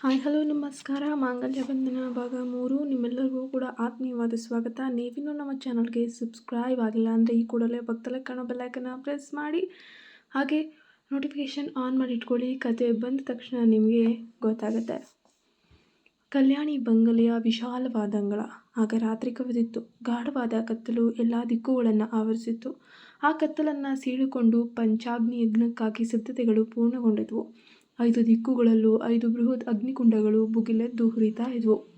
Hi, hello, ನಮಸ್ಕಾರ. ಮಾಂಗಲ್ಯ ಬಂಧನ ಭಾಗ ಮೂರು. ನಿಮ್ಮೆಲ್ಲರಿಗೂ ಕೂಡ ಆತ್ಮೀಯವಾದ ಸ್ವಾಗತ. ನೀವಿನ್ನೂ ನಮ್ಮ ಚಾನಲ್ಗೆ ಸಬ್ಸ್ಕ್ರೈಬ್ ಆಗಿಲ್ಲ ಅಂದರೆ ಈ ಕೂಡಲೇ ಪಕ್ಕದಲ್ಲೇ ಕಾಣೋ ಬೆಲ್ಲೈಕನ್ನ ಪ್ರೆಸ್ ಮಾಡಿ. ಹಾಗೆ ನೋಟಿಫಿಕೇಷನ್ ಆನ್ ಮಾಡಿ ಇಟ್ಕೊಳ್ಳಿ. ಕತೆ ಬಂದ ತಕ್ಷಣ ನಿಮಗೆ ಗೊತ್ತಾಗುತ್ತೆ. ಕಲ್ಯಾಣಿ ಬಂಗಲೆಯ ವಿಶಾಲವಾದ ಅಂಗಳ. ಆಗ ರಾತ್ರಿ ಕವಿದಿತ್ತು. ಗಾಢವಾದ ಕತ್ತಲು ಎಲ್ಲ ದಿಕ್ಕುಗಳನ್ನು ಆವರಿಸಿತ್ತು. ಆ ಕತ್ತಲನ್ನು ಸೀಳಿಕೊಂಡು ಪಂಚಾಗ್ನಿ ಯಜ್ಞಕ್ಕಾಗಿ ಸಿದ್ಧತೆಗಳು ಪೂರ್ಣಗೊಂಡಿದ್ವು. ಐದು ದಿಕ್ಕುಗಳಲ್ಲೂ ಐದು ಬೃಹತ್ ಅಗ್ನಿಕುಂಡಗಳು ಬುಗಿಲೆದ್ದು ಹುರಿತಾ ಇದ್ವು.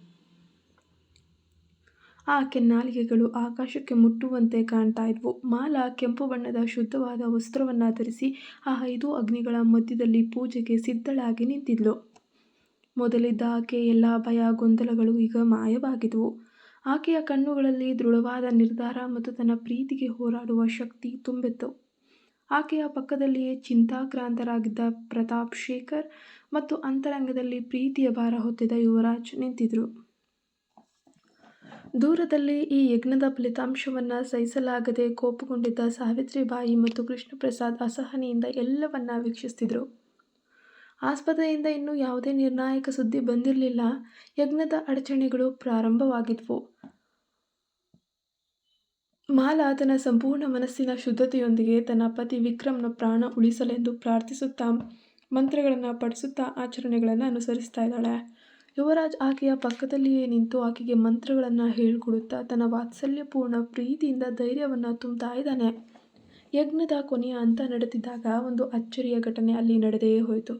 ಆ ಕೆನ್ನಾಲಿಗೆಗಳು ಆಕಾಶಕ್ಕೆ ಮುಟ್ಟುವಂತೆ ಕಾಣ್ತಾ ಇದ್ವು. ಮಾಲ ಕೆಂಪು ಬಣ್ಣದ ಶುದ್ಧವಾದ ವಸ್ತ್ರವನ್ನು ಧರಿಸಿ ಆ ಐದು ಅಗ್ನಿಗಳ ಮಧ್ಯದಲ್ಲಿ ಪೂಜೆಗೆ ಸಿದ್ಧಳಾಗಿ ನಿಂತಿದ್ಲು. ಮೊದಲಿದ್ದ ಆಕೆ ಎಲ್ಲ ಭಯ ಗೊಂದಲಗಳು ಈಗ ಮಾಯವಾಗಿದ್ವು. ಆಕೆಯ ಕಣ್ಣುಗಳಲ್ಲಿ ದೃಢವಾದ ನಿರ್ಧಾರ ಮತ್ತು ತನ್ನ ಪ್ರೀತಿಗೆ ಹೋರಾಡುವ ಶಕ್ತಿ ತುಂಬಿತ್ತು. ಆಕೆಯ ಪಕ್ಕದಲ್ಲಿಯೇ ಚಿಂತಾಕ್ರಾಂತರಾಗಿದ್ದ ಪ್ರತಾಪ್ ಶೇಖರ್ ಮತ್ತು ಅಂತರಂಗದಲ್ಲಿ ಪ್ರೀತಿಯ ಭಾರ ಹೊತ್ತಿದ್ದ ಯುವರಾಜ್ ನಿಂತಿದ್ರು. ದೂರದಲ್ಲಿ ಈ ಯಜ್ಞದ ಫಲಿತಾಂಶವನ್ನು ಸಹಿಸಲಾಗದೆ ಕೋಪಗೊಂಡಿದ್ದ ಸಾವಿತ್ರಿಬಾಯಿ ಮತ್ತು ಕೃಷ್ಣ ಪ್ರಸಾದ್ ಅಸಹನೆಯಿಂದ ಎಲ್ಲವನ್ನ ವೀಕ್ಷಿಸ್ತಿದ್ರು. ಆಸ್ಪತ್ರೆಯಿಂದ ಇನ್ನೂ ಯಾವುದೇ ನಿರ್ಣಾಯಕ ಸುದ್ದಿ ಬಂದಿರಲಿಲ್ಲ. ಯಜ್ಞದ ಅಡಚಣೆಗಳು ಪ್ರಾರಂಭವಾಗಿದ್ವು. ಮಾಲಾ ತನ್ನ ಸಂಪೂರ್ಣ ಮನಸ್ಸಿನ ಶುದ್ಧತೆಯೊಂದಿಗೆ ತನ್ನ ಪತಿ ವಿಕ್ರಮ್ನ ಪ್ರಾಣ ಉಳಿಸಲೆಂದು ಪ್ರಾರ್ಥಿಸುತ್ತಾ ಮಂತ್ರಗಳನ್ನು ಪಡಿಸುತ್ತಾ ಆಚರಣೆಗಳನ್ನು ಅನುಸರಿಸ್ತಾ ಇದ್ದಾಳೆ. ಯುವರಾಜ್ ಆಕೆಯ ಪಕ್ಕದಲ್ಲಿಯೇ ನಿಂತು ಆಕೆಗೆ ಮಂತ್ರಗಳನ್ನು ಹೇಳಿಕೊಡುತ್ತಾ ತನ್ನ ವಾತ್ಸಲ್ಯಪೂರ್ಣ ಪ್ರೀತಿಯಿಂದ ಧೈರ್ಯವನ್ನು ತುಂಬ್ತಾ ಇದ್ದಾನೆ. ಯಜ್ಞದ ಕೊನೆಯ ಹಂತ ನಡೆದಿದ್ದಾಗ ಒಂದು ಅಚ್ಚರಿಯ ಘಟನೆ ಅಲ್ಲಿ ನಡೆದೇ ಹೋಯಿತು.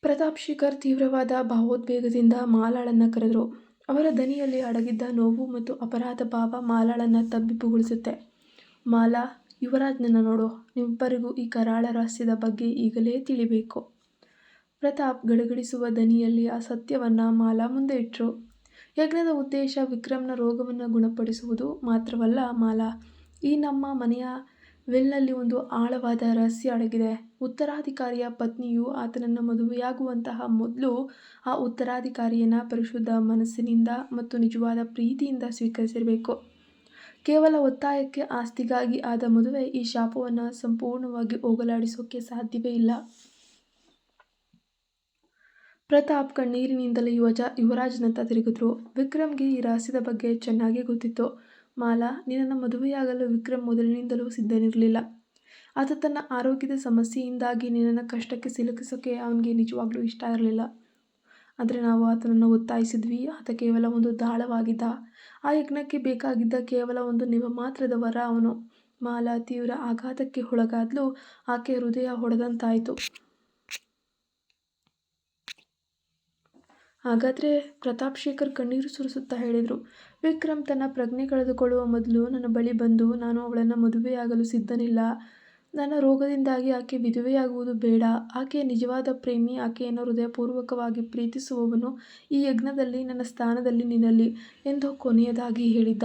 ಪ್ರತಾಪ್ ಶಿಖರ್ ತೀವ್ರವಾದ ಭಾವೋದ್ವೇಗದಿಂದ ಮಾಲಾಳನ್ನು ಕರೆದರು. ಅವರ ದನಿಯಲ್ಲಿ ಅಡಗಿದ್ದ ನೋವು ಮತ್ತು ಅಪರಾಧ ಭಾವ ಮಾಲಾಳನ್ನು ತಬ್ಬಿಬ್ಬುಗೊಳಿಸುತ್ತೆ ಮಾಲಾ, ಯುವರಾಜ್ನನ್ನು ನೋಡು. ನಿಮ್ಮಿಬ್ಬರಿಗೂ ಈ ಕರಾಳ ರಹಸ್ಯದ ಬಗ್ಗೆ ಈಗಲೇ ತಿಳಿಬೇಕು. ಪ್ರತಾಪ್ ಗಡಗಡಿಸುವ ದನಿಯಲ್ಲಿ ಆ ಸತ್ಯವನ್ನು ಮಾಲಾ ಮುಂದೆ ಇಟ್ಟರು ಯಜ್ಞದ ಉದ್ದೇಶ ವಿಕ್ರಮ್ನ ರೋಗವನ್ನು ಗುಣಪಡಿಸುವುದು ಮಾತ್ರವಲ್ಲ ಮಾಲಾ, ಈ ನಮ್ಮ ಮನೆಯ ವೆಲ್ನಲ್ಲಿ ಒಂದು ಆಳವಾದ ರಹಸ್ಯ ಅಡಗಿದೆ. ಉತ್ತರಾಧಿಕಾರಿಯ ಪತ್ನಿಯು ಆತನನ್ನು ಮದುವೆಯಾಗುವಂತಹ ಮೊದಲು ಆ ಉತ್ತರಾಧಿಕಾರಿಯನ್ನು ಪರಿಶುದ್ಧ ಮನಸ್ಸಿನಿಂದ ಮತ್ತು ನಿಜವಾದ ಪ್ರೀತಿಯಿಂದ ಸ್ವೀಕರಿಸಿರಬೇಕು. ಕೇವಲ ಒತ್ತಾಯಕ್ಕೆ ಆಸ್ತಿಗಾಗಿ ಆದ ಮದುವೆ ಈ ಶಾಪವನ್ನು ಸಂಪೂರ್ಣವಾಗಿ ಹೋಗಲಾಡಿಸೋಕೆ ಸಾಧ್ಯವೇ ಇಲ್ಲ. ಪ್ರತಾಪ್ ಕಣ್ಣೀರಿನಿಂದಲೇ ಯುವಜ, ಯುವರಾಜನತ್ತ ತಿರುಗಿದ್ರು. ವಿಕ್ರಮ್ಗೆ ಈ ರಹಸ್ಯದ ಬಗ್ಗೆ ಚೆನ್ನಾಗಿ ಗೊತ್ತಿತ್ತು. ಮಾಲಾ, ನಿನ್ನನ್ನು ಮದುವೆಯಾಗಲು ವಿಕ್ರಮ್ ಮೊದಲಿನಿಂದಲೂ ಸಿದ್ಧನಿರಲಿಲ್ಲ. ಆತ ತನ್ನ ಆರೋಗ್ಯದ ಸಮಸ್ಯೆಯಿಂದಾಗಿ ನಿನ್ನನ್ನು ಕಷ್ಟಕ್ಕೆ ಸಿಲುಕಿಸೋಕೆ ಅವನಿಗೆ ನಿಜವಾಗ್ಲೂ ಇಷ್ಟ ಇರಲಿಲ್ಲ. ಆದರೆ ನಾವು ಆತನನ್ನು ಒತ್ತಾಯಿಸಿದ್ವಿ. ಆತ ಕೇವಲ ಒಂದು ದಾಳವಾಗಿದ್ದ, ಆ ಯಜ್ಞಕ್ಕೆ ಬೇಕಾಗಿದ್ದ ಕೇವಲ ಒಂದು ನಿವ ಮಾತ್ರದ ವರ ಅವನು. ಮಾಲಾ ತೀವ್ರ ಆಘಾತಕ್ಕೆ ಒಳಗಾದ್ಲು ಆಕೆ ಹೃದಯ ಹೊಡೆದಂತಾಯಿತು. ಹಾಗಾದರೆ ಪ್ರತಾಪ್ ಶೇಖರ್ ಕಣ್ಣೀರು ಸುರಿಸುತ್ತಾ ಹೇಳಿದರು, ವಿಕ್ರಮ್ ತನ್ನ ಪ್ರಜ್ಞೆ ಕಳೆದುಕೊಳ್ಳುವ ಮೊದಲು ನನ್ನ ಬಳಿ ಬಂದು ನಾನು ಅವಳನ್ನು ಮದುವೆಯಾಗಲು ಸಿದ್ಧನಿಲ್ಲ. ನನ್ನ ರೋಗದಿಂದಾಗಿ ಆಕೆ ವಿಧವೆಯಾಗುವುದು ಬೇಡ. ಆಕೆಯ ನಿಜವಾದ ಪ್ರೇಮಿ, ಆಕೆಯನ್ನು ಹೃದಯಪೂರ್ವಕವಾಗಿ ಪ್ರೀತಿಸುವವನು ಈ ಯಜ್ಞದಲ್ಲಿ ನನ್ನ ಸ್ಥಾನದಲ್ಲಿ ನಿನ್ನಲಿ ಎಂದು ಕೊನೆಯದಾಗಿ ಹೇಳಿದ್ದ.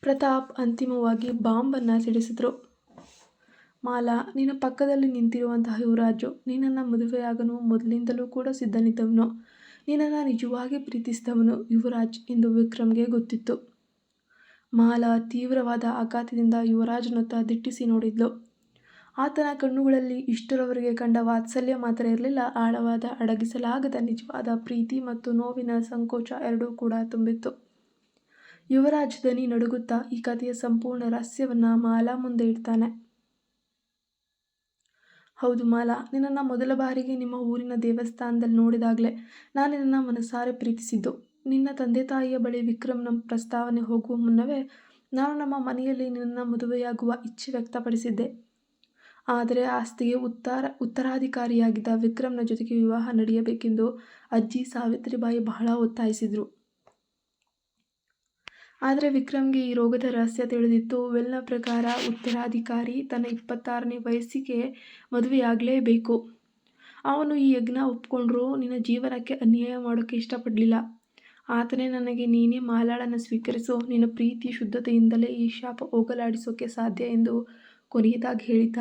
ಪ್ರತಾಪ್ ಅಂತಿಮವಾಗಿ ಬಾಂಬನ್ನು ಸಿಡಿಸಿದ್ರು. ಮಾಲಾ ನಿನ್ನ ಪಕ್ಕದಲ್ಲಿ ನಿಂತಿರುವಂತಹ ಯುವರಾಜು, ನಿನ್ನನ್ನು ಮದುವೆಯಾಗನು ಮೊದಲಿಂದಲೂ ಕೂಡ ಸಿದ್ಧನಿದ್ದವನು. ನಿನ್ನನ್ನು ನಿಜವಾಗಿ ಪ್ರೀತಿಸಿದವನು ಯುವರಾಜ್ ಎಂದು ವಿಕ್ರಮ್ಗೆ ಗೊತ್ತಿತ್ತು. ಮಾಲಾ ತೀವ್ರವಾದ ಆಘಾತದಿಂದ ಯುವರಾಜನತ್ತ ದಿಟ್ಟಿಸಿ ನೋಡಿದ್ಲು. ಆತನ ಕಣ್ಣುಗಳಲ್ಲಿ ಇಷ್ಟರವರೆಗೆ ಕಂಡ ವಾತ್ಸಲ್ಯ ಮಾತ್ರ ಇರಲಿಲ್ಲ. ಆಳವಾದ, ಅಡಗಿಸಲಾಗದ ನಿಜವಾದ ಪ್ರೀತಿ ಮತ್ತು ನೋವಿನ ಸಂಕೋಚ ಎರಡೂ ಕೂಡ ತುಂಬಿತ್ತು. ಯುವರಾಜ್ ದನಿ ನಡುಗುತ್ತಾ ಈ ಕಥೆಯ ಸಂಪೂರ್ಣ ರಹಸ್ಯವನ್ನು ಮಾಲಾ ಮುಂದೆ ಇಡ್ತಾನೆ. ಹೌದು ಮಾಲಾ, ನಿನ್ನನ್ನು ಮೊದಲ ಬಾರಿಗೆ ನಿಮ್ಮ ಊರಿನ ದೇವಸ್ಥಾನದಲ್ಲಿ ನೋಡಿದಾಗಲೇ ನಾನು ನಿನ್ನನ್ನು ಮನಸಾರೆ ಪ್ರೀತಿಸಿದ್ದು. ನಿನ್ನ ತಂದೆ ತಾಯಿಯ ಬಳಿ ವಿಕ್ರಮ್ನ ಪ್ರಸ್ತಾವನೆ ಹೋಗುವ ಮುನ್ನವೇ ನಾನು ನಮ್ಮ ಮನೆಯಲ್ಲಿ ನಿನ್ನ ಮದುವೆಯಾಗುವ ಇಚ್ಛೆ ವ್ಯಕ್ತಪಡಿಸಿದ್ದೆ. ಆದರೆ ಆಸ್ತಿಗೆ ಉತ್ತರ, ಉತ್ತರಾಧಿಕಾರಿಯಾಗಿದ್ದ ವಿಕ್ರಮ್ನ ಜೊತೆಗೆ ವಿವಾಹ ನಡೆಯಬೇಕೆಂದು ಅಜ್ಜಿ ಸಾವಿತ್ರಿಬಾಯಿ ಬಹಳ ಒತ್ತಾಯಿಸಿದರು. ಆದರೆ ವಿಕ್ರಮ್ಗೆ ಈ ರೋಗದ ರಹಸ್ಯ ತಿಳಿದಿತ್ತು. ವೆಲ್ನ ಪ್ರಕಾರ ಉತ್ತರಾಧಿಕಾರಿ ತನ್ನ ಇಪ್ಪತ್ತಾರನೇ ವಯಸ್ಸಿಗೆ ಮದುವೆಯಾಗಲೇಬೇಕು. ಅವನು ಈ ಯಜ್ಞ ಒಪ್ಕೊಂಡ್ರೂ ನಿನ್ನ ಜೀವನಕ್ಕೆ ಅನ್ಯಾಯ ಮಾಡೋಕ್ಕೆ ಇಷ್ಟಪಡಲಿಲ್ಲ. ಆತನೇ ನನಗೆ ನೀನೇ ಮಾಲಾಳನ್ನು ಸ್ವೀಕರಿಸು. ನಿನ್ನ ಪ್ರೀತಿ ಶುದ್ಧತೆಯಿಂದಲೇ ಈ ಶಾಪ ಹೋಗಲಾಡಿಸೋಕೆ ಸಾಧ್ಯ ಎಂದು ಕೊನೆಯದಾಗಿ ಹೇಳಿದ್ದ.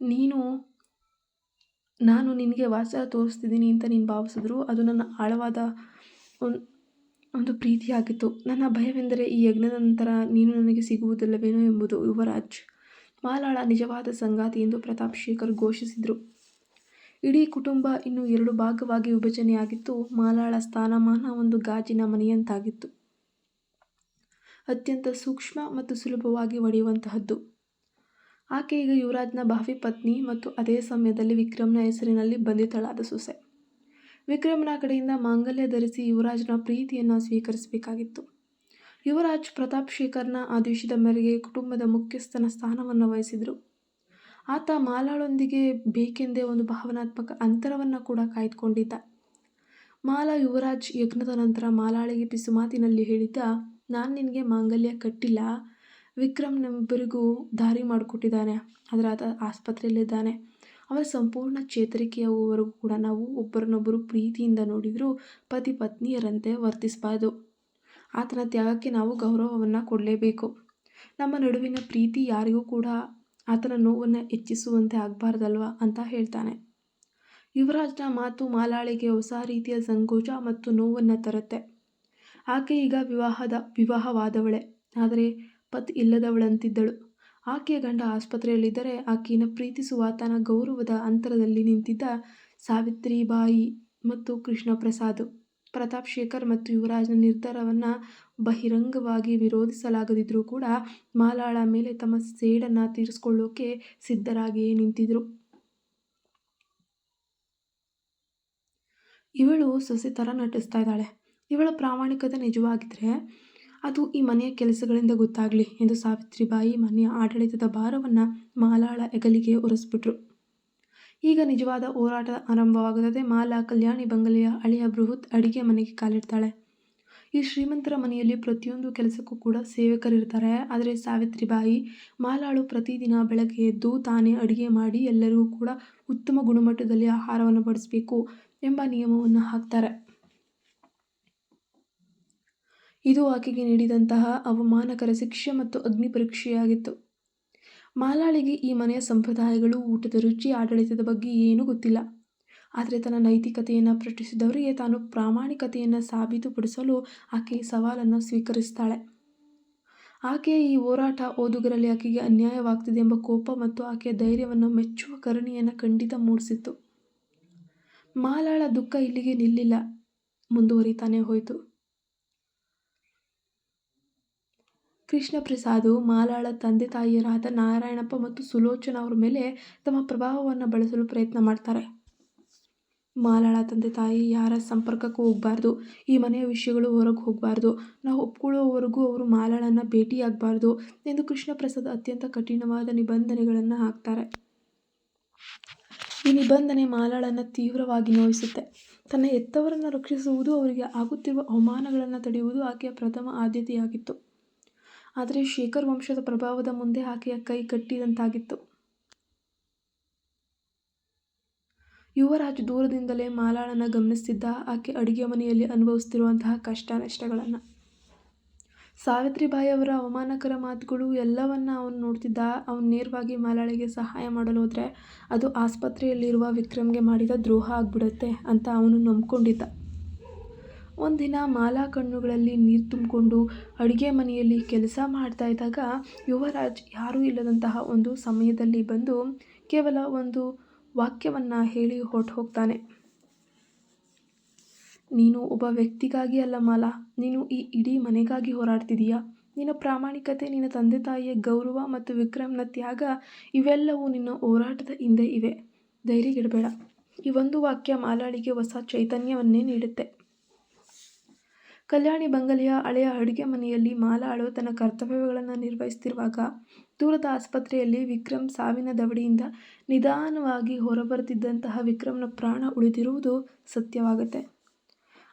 ನೀನು ನಾನು ನಿನಗೆ ವಾಸ ತೋರಿಸ್ತಿದ್ದೀನಿ ಅಂತ ನೀನು ಭಾವಿಸಿದ್ರು ಅದು ನನ್ನ ಆಳವಾದ ಒಂದು ಒಂದು ಪ್ರೀತಿಯಾಗಿತ್ತು. ನನ್ನ ಭಯವೆಂದರೆ ಈ ಯಜ್ಞದ ನಂತರ ನೀನು ನನಗೆ ಸಿಗುವುದಿಲ್ಲವೇನೋ ಎಂಬುದು. ಯುವರಾಜ್, ಮಾಲಾಳ ನಿಜವಾದ ಸಂಗಾತಿ ಎಂದು ಪ್ರತಾಪ್ ಶೇಖರ್ ಘೋಷಿಸಿದರು. ಇಡೀ ಕುಟುಂಬ ಇನ್ನು ಎರಡು ಭಾಗವಾಗಿ ವಿಭಜನೆಯಾಗಿತ್ತು. ಮಾಲಾಳ ಸ್ಥಾನಮಾನ ಒಂದು ಗಾಜಿನ ಮನೆಯಂತಾಗಿತ್ತು. ಅತ್ಯಂತ ಸೂಕ್ಷ್ಮ ಮತ್ತು ಸುಲಭವಾಗಿ ಒಡೆಯುವಂತಹದ್ದು. ಆಕೆ ಈಗ ಯುವರಾಜ್ನ ಭಾವಿ ಪತ್ನಿ ಮತ್ತು ಅದೇ ಸಮಯದಲ್ಲಿ ವಿಕ್ರಮ್ನ ಹೆಸರಿನಲ್ಲಿ ಬಂಧಿತಳಾದ ಸೊಸೆ. ವಿಕ್ರಮ್ನ ಕಡೆಯಿಂದ ಮಾಂಗಲ್ಯ ಧರಿಸಿ ಯುವರಾಜ್ನ ಪ್ರೀತಿಯನ್ನು ಸ್ವೀಕರಿಸಬೇಕಾಗಿತ್ತು. ಯುವರಾಜ್ ಪ್ರತಾಪ್ ಶೇಖರ್ನ ಆದೇಶದ ಮೇರೆಗೆ ಕುಟುಂಬದ ಮುಖ್ಯಸ್ಥನ ಸ್ಥಾನವನ್ನು ವಹಿಸಿದರು. ಆತ ಮಾಲಾಳೊಂದಿಗೆ ಬೇಕೆಂದೇ ಒಂದು ಭಾವನಾತ್ಮಕ ಅಂತರವನ್ನು ಕೂಡ ಕಾಯ್ದುಕೊಂಡಿದ್ದ. ಮಾಲಾ ಯುವರಾಜ್ ಯಜ್ಞದ ನಂತರ ಮಾಲಾಳಿಗೆ ಪಿಸುಮಾತಿನಲ್ಲಿ ಹೇಳಿದ್ದ, ನಾನು ನಿನಗೆ ಮಾಂಗಲ್ಯ ಕಟ್ಟಿಲ್ಲ ವಿಕ್ರಮ್ ನಮ್ಮಿಬ್ಬರಿಗೂ ದಾರಿ ಮಾಡಿಕೊಟ್ಟಿದ್ದಾನೆ. ಆದರೆ ಆತ ಆಸ್ಪತ್ರೆಯಲ್ಲಿದ್ದಾನೆ. ಅವರ ಸಂಪೂರ್ಣ ಚೇತರಿಕೆಯವರೆಗೂ ಕೂಡ ನಾವು ಒಬ್ಬರನ್ನೊಬ್ಬರು ಪ್ರೀತಿಯಿಂದ ನೋಡಿದರೂ ಪತಿ ಪತ್ನಿಯರಂತೆ ವರ್ತಿಸಬಾರ್ದು. ಆತನ ತ್ಯಾಗಕ್ಕೆ ನಾವು ಗೌರವವನ್ನು ಕೊಡಲೇಬೇಕು. ನಮ್ಮ ನಡುವಿನ ಪ್ರೀತಿ ಯಾರಿಗೂ ಕೂಡ ಆತನ ನೋವನ್ನು ಹೆಚ್ಚಿಸುವಂತೆ ಆಗಬಾರ್ದಲ್ವ ಅಂತ ಹೇಳ್ತಾನೆ. ಯುವರಾಜ್ನ ಮಾತು ಮಾಲಾಳಿಗೆ ಹೊಸ ರೀತಿಯ ಸಂಕೋಚ ಮತ್ತು ನೋವನ್ನು ತರುತ್ತೆ. ಆಕೆ ಈಗ ವಿವಾಹದ, ವಿವಾಹವಾದವಳೆ. ಆದರೆ ಪತ್ ಇಲ್ಲದವಳಂತಿದ್ದಳು. ಆಕೆಯ ಗಂಡ ಆಸ್ಪತ್ರೆಯಲ್ಲಿದ್ದರೆ ಆಕೆಯನ್ನು ಪ್ರೀತಿಸುವ ತನ್ನ ಗೌರವದ ಅಂತರದಲ್ಲಿ ನಿಂತಿದ್ದ ಸಾವಿತ್ರಿಬಾಯಿ ಮತ್ತು ಕೃಷ್ಣ ಪ್ರಸಾದ್ ಪ್ರತಾಪ್ ಶೇಖರ್ ಮತ್ತು ಯುವರಾಜ್ನ ನಿರ್ಧಾರವನ್ನು ಬಹಿರಂಗವಾಗಿ ವಿರೋಧಿಸಲಾಗದಿದ್ದರೂ ಕೂಡ ಮಾಲಾಳ ಮೇಲೆ ತಮ್ಮ ಸೇಡನ್ನು ತೀರಿಸಿಕೊಳ್ಳೋಕೆ ಸಿದ್ಧರಾಗಿಯೇ ನಿಂತಿದ್ರು. ಇವಳು ಸೊಸೆ ಥರ ನಟಿಸ್ತಾ ಇದ್ದಾಳೆ. ಇವಳ ಪ್ರಾಮಾಣಿಕತೆ ನಿಜವಾಗಿದ್ರೆ ಅದು ಈ ಮನೆಯ ಕೆಲಸಗಳಿಂದ ಗೊತ್ತಾಗಲಿ ಎಂದು ಸಾವಿತ್ರಿಬಾಯಿ ಮನೆಯ ಆಡಳಿತದ ಭಾರವನ್ನು ಮಾಲಾಳ ಹೆಗಲಿಗೆ ಒರೆಸ್ಬಿಟ್ರು. ಈಗ ನಿಜವಾದ ಹೋರಾಟ ಆರಂಭವಾಗುತ್ತದೆ ಮಾಲಾ ಕಲ್ಯಾಣಿ ಬಂಗಲೆಯ ಹಳೆಯ ಬೃಹತ್ ಅಡಿಗೆ ಮನೆಗೆ ಕಾಲಿಡ್ತಾಳೆ. ಈ ಶ್ರೀಮಂತರ ಮನೆಯಲ್ಲಿ ಪ್ರತಿಯೊಂದು ಕೆಲಸಕ್ಕೂ ಕೂಡ ಸೇವಕರಿರ್ತಾರೆ. ಆದರೆ ಸಾವಿತ್ರಿಬಾಯಿ ಮಾಲಾಳು ಪ್ರತಿದಿನ ಬೆಳಗ್ಗೆ ಎದ್ದು ತಾನೇ ಅಡುಗೆ ಮಾಡಿ ಎಲ್ಲರಿಗೂ ಕೂಡ ಉತ್ತಮ ಗುಣಮಟ್ಟದಲ್ಲಿ ಆಹಾರವನ್ನು ಬಡಿಸಬೇಕು ಎಂಬ ನಿಯಮವನ್ನು ಹಾಕ್ತಾರೆ. ಇದು ಆಕೆಗೆ ನೀಡಿದಂತಹ ಅವಮಾನಕರ ಶಿಕ್ಷೆ ಮತ್ತು ಅಗ್ನಿ ಪರೀಕ್ಷೆಯಾಗಿತ್ತು. ಮಾಲಾಳಿಗೆ ಈ ಮನೆಯ ಸಂಪ್ರದಾಯಗಳು, ಊಟದ ರುಚಿ, ಆಡಳಿತದ ಬಗ್ಗೆ ಏನೂ ಗೊತ್ತಿಲ್ಲ. ಆದರೆ ತನ್ನ ನೈತಿಕತೆಯನ್ನು ಪ್ರಶ್ನಿಸಿದವರಿಗೆ ತಾನು ಪ್ರಾಮಾಣಿಕತೆಯನ್ನು ಸಾಬೀತುಪಡಿಸಲು ಆಕೆ ಸವಾಲನ್ನು ಸ್ವೀಕರಿಸ್ತಾಳೆ. ಆಕೆಯ ಈ ಹೋರಾಟ ಓದುಗರಲ್ಲಿ ಆಕೆಗೆ ಅನ್ಯಾಯವಾಗ್ತಿದೆ ಎಂಬ ಕೋಪ ಮತ್ತು ಆಕೆಯ ಧೈರ್ಯವನ್ನು ಮೆಚ್ಚುವ ಕರುಣೆಯನ್ನು ಖಂಡಿತ ಮೂಡಿಸಿತ್ತು. ಮಾಲಾಳ ದುಃಖ ಇಲ್ಲಿಗೆ ನಿಲ್ಲಿಲ್ಲ. ಮುಂದುವರಿತಾನೆ ಹೋಯಿತು. ಕೃಷ್ಣ ಪ್ರಸಾದು ಮಾಲಾಳ ತಂದೆ ತಾಯಿಯರಾದ ನಾರಾಯಣಪ್ಪ ಮತ್ತು ಸುಲೋಚನ ಅವರ ಮೇಲೆ ತಮ್ಮ ಪ್ರಭಾವವನ್ನು ಬಳಸಲು ಪ್ರಯತ್ನ ಮಾಡ್ತಾರೆ. ಮಾಲಾಳ ತಂದೆ ತಾಯಿ ಯಾರ ಸಂಪರ್ಕಕ್ಕೂ ಹೋಗಬಾರ್ದು, ಈ ಮನೆಯ ವಿಷಯಗಳು ಹೊರಗೆ ಹೋಗಬಾರ್ದು, ನಾವು ಒಪ್ಕೊಳ್ಳೋವರೆಗೂ ಅವರು ಮಾಲಾಳನ್ನು ಭೇಟಿಯಾಗಬಾರ್ದು ಎಂದು ಕೃಷ್ಣ ಪ್ರಸಾದ್ ಅತ್ಯಂತ ಕಠಿಣವಾದ ನಿಬಂಧನೆಗಳನ್ನು ಹಾಕ್ತಾರೆ. ಈ ನಿಬಂಧನೆ ಮಾಲಾಳನ್ನು ತೀವ್ರವಾಗಿ ನೋಯಿಸುತ್ತೆ. ತನ್ನ ಎತ್ತವರನ್ನು ರಕ್ಷಿಸುವುದು ಅವರಿಗೆ ಆಗುತ್ತಿರುವ ಅವಮಾನಗಳನ್ನು ತಡೆಯುವುದು ಆಕೆಯ ಪ್ರಥಮ ಆದ್ಯತೆಯಾಗಿತ್ತು. ಆದರೆ ಶೇಖರ್ ವಂಶದ ಪ್ರಭಾವದ ಮುಂದೆ ಆಕೆಯ ಕೈ ಕಟ್ಟಿದಂತಾಗಿತ್ತು ಯುವರಾಜ್ ದೂರದಿಂದಲೇ ಮಾಲಾಳನ ಗಮನಿಸ್ತಿದ್ದ ಆಕೆ ಅಡುಗೆ ಮನೆಯಲ್ಲಿ ಅನುಭವಿಸ್ತಿರುವಂತಹ ಕಷ್ಟ ನಷ್ಟಗಳನ್ನು. ಸಾವಿತ್ರಿಬಾಯಿ ಅವರ ಅವಮಾನಕರ ಮಾತುಗಳು ಎಲ್ಲವನ್ನ ಅವನು ನೋಡ್ತಿದ್ದ, ಅವನು ನೇರವಾಗಿ ಮಾಲಾಳಿಗೆ ಸಹಾಯ ಮಾಡಲು ಹೋದರೆ ಅದು ಆಸ್ಪತ್ರೆಯಲ್ಲಿರುವ ವಿಕ್ರಮ್ಗೆ ಮಾಡಿದ ದ್ರೋಹ ಆಗ್ಬಿಡುತ್ತೆ ಅಂತ ಅವನು ನಂಬ್ಕೊಂಡಿದ್ದ. ಒಂದಿನ ಮಾಲಾ ಕಣ್ಣುಗಳಲ್ಲಿ ನೀರು ತುಂಬಿಕೊಂಡು ಅಡುಗೆ ಮನೆಯಲ್ಲಿ ಕೆಲಸ ಮಾಡ್ತಾ ಇದ್ದಾಗ ಯುವರಾಜ್ ಯಾರೂ ಇಲ್ಲದಂತಹ ಒಂದು ಸಮಯದಲ್ಲಿ ಬಂದು ಕೇವಲ ಒಂದು ವಾಕ್ಯವನ್ನು ಹೇಳಿ ಹೊರಟು ಹೋಗ್ತಾನೆ. ನೀನು ಒಬ್ಬ ವ್ಯಕ್ತಿಗಾಗಿ ಅಲ್ಲ ಮಾಲಾ, ನೀನು ಈ ಇಡೀ ಮನೆಗಾಗಿ ಹೋರಾಡ್ತಿದೀಯಾ? ನಿನ್ನ ಪ್ರಾಮಾಣಿಕತೆ, ನಿನ್ನ ತಂದೆ ತಾಯಿಯ ಗೌರವ ಮತ್ತು ವಿಕ್ರಮ್ನ ತ್ಯಾಗ ಇವೆಲ್ಲವೂ ನಿನ್ನ ಹೋರಾಟದ ಹಿಂದೆ ಇವೆ. ಧೈರ್ಯಗಿಡಬೇಡ ಈ ಒಂದು ವಾಕ್ಯ ಮಾಲಾಳಿಗೆ ಹೊಸ ಚೈತನ್ಯವನ್ನೇ ನೀಡುತ್ತೆ. ಕಲ್ಯಾಣಿ ಬಂಗಲೆಯ ಹಳೆಯ ಅಡುಗೆ ಮನೆಯಲ್ಲಿ ಮಾಲಾಳು ತನ್ನ ಕರ್ತವ್ಯಗಳನ್ನು ನಿರ್ವಹಿಸ್ತಿರುವಾಗ ದೂರದ ಆಸ್ಪತ್ರೆಯಲ್ಲಿ ವಿಕ್ರಮ್ ಸಾವಿನ ದವಡಿಯಿಂದ ನಿಧಾನವಾಗಿ ಹೊರಬರ್ತಿದ್ದಂತಹ ವಿಕ್ರಮ್ನ ಪ್ರಾಣ ಉಳಿದಿರುವುದು ಸತ್ಯವಾಗುತ್ತೆ.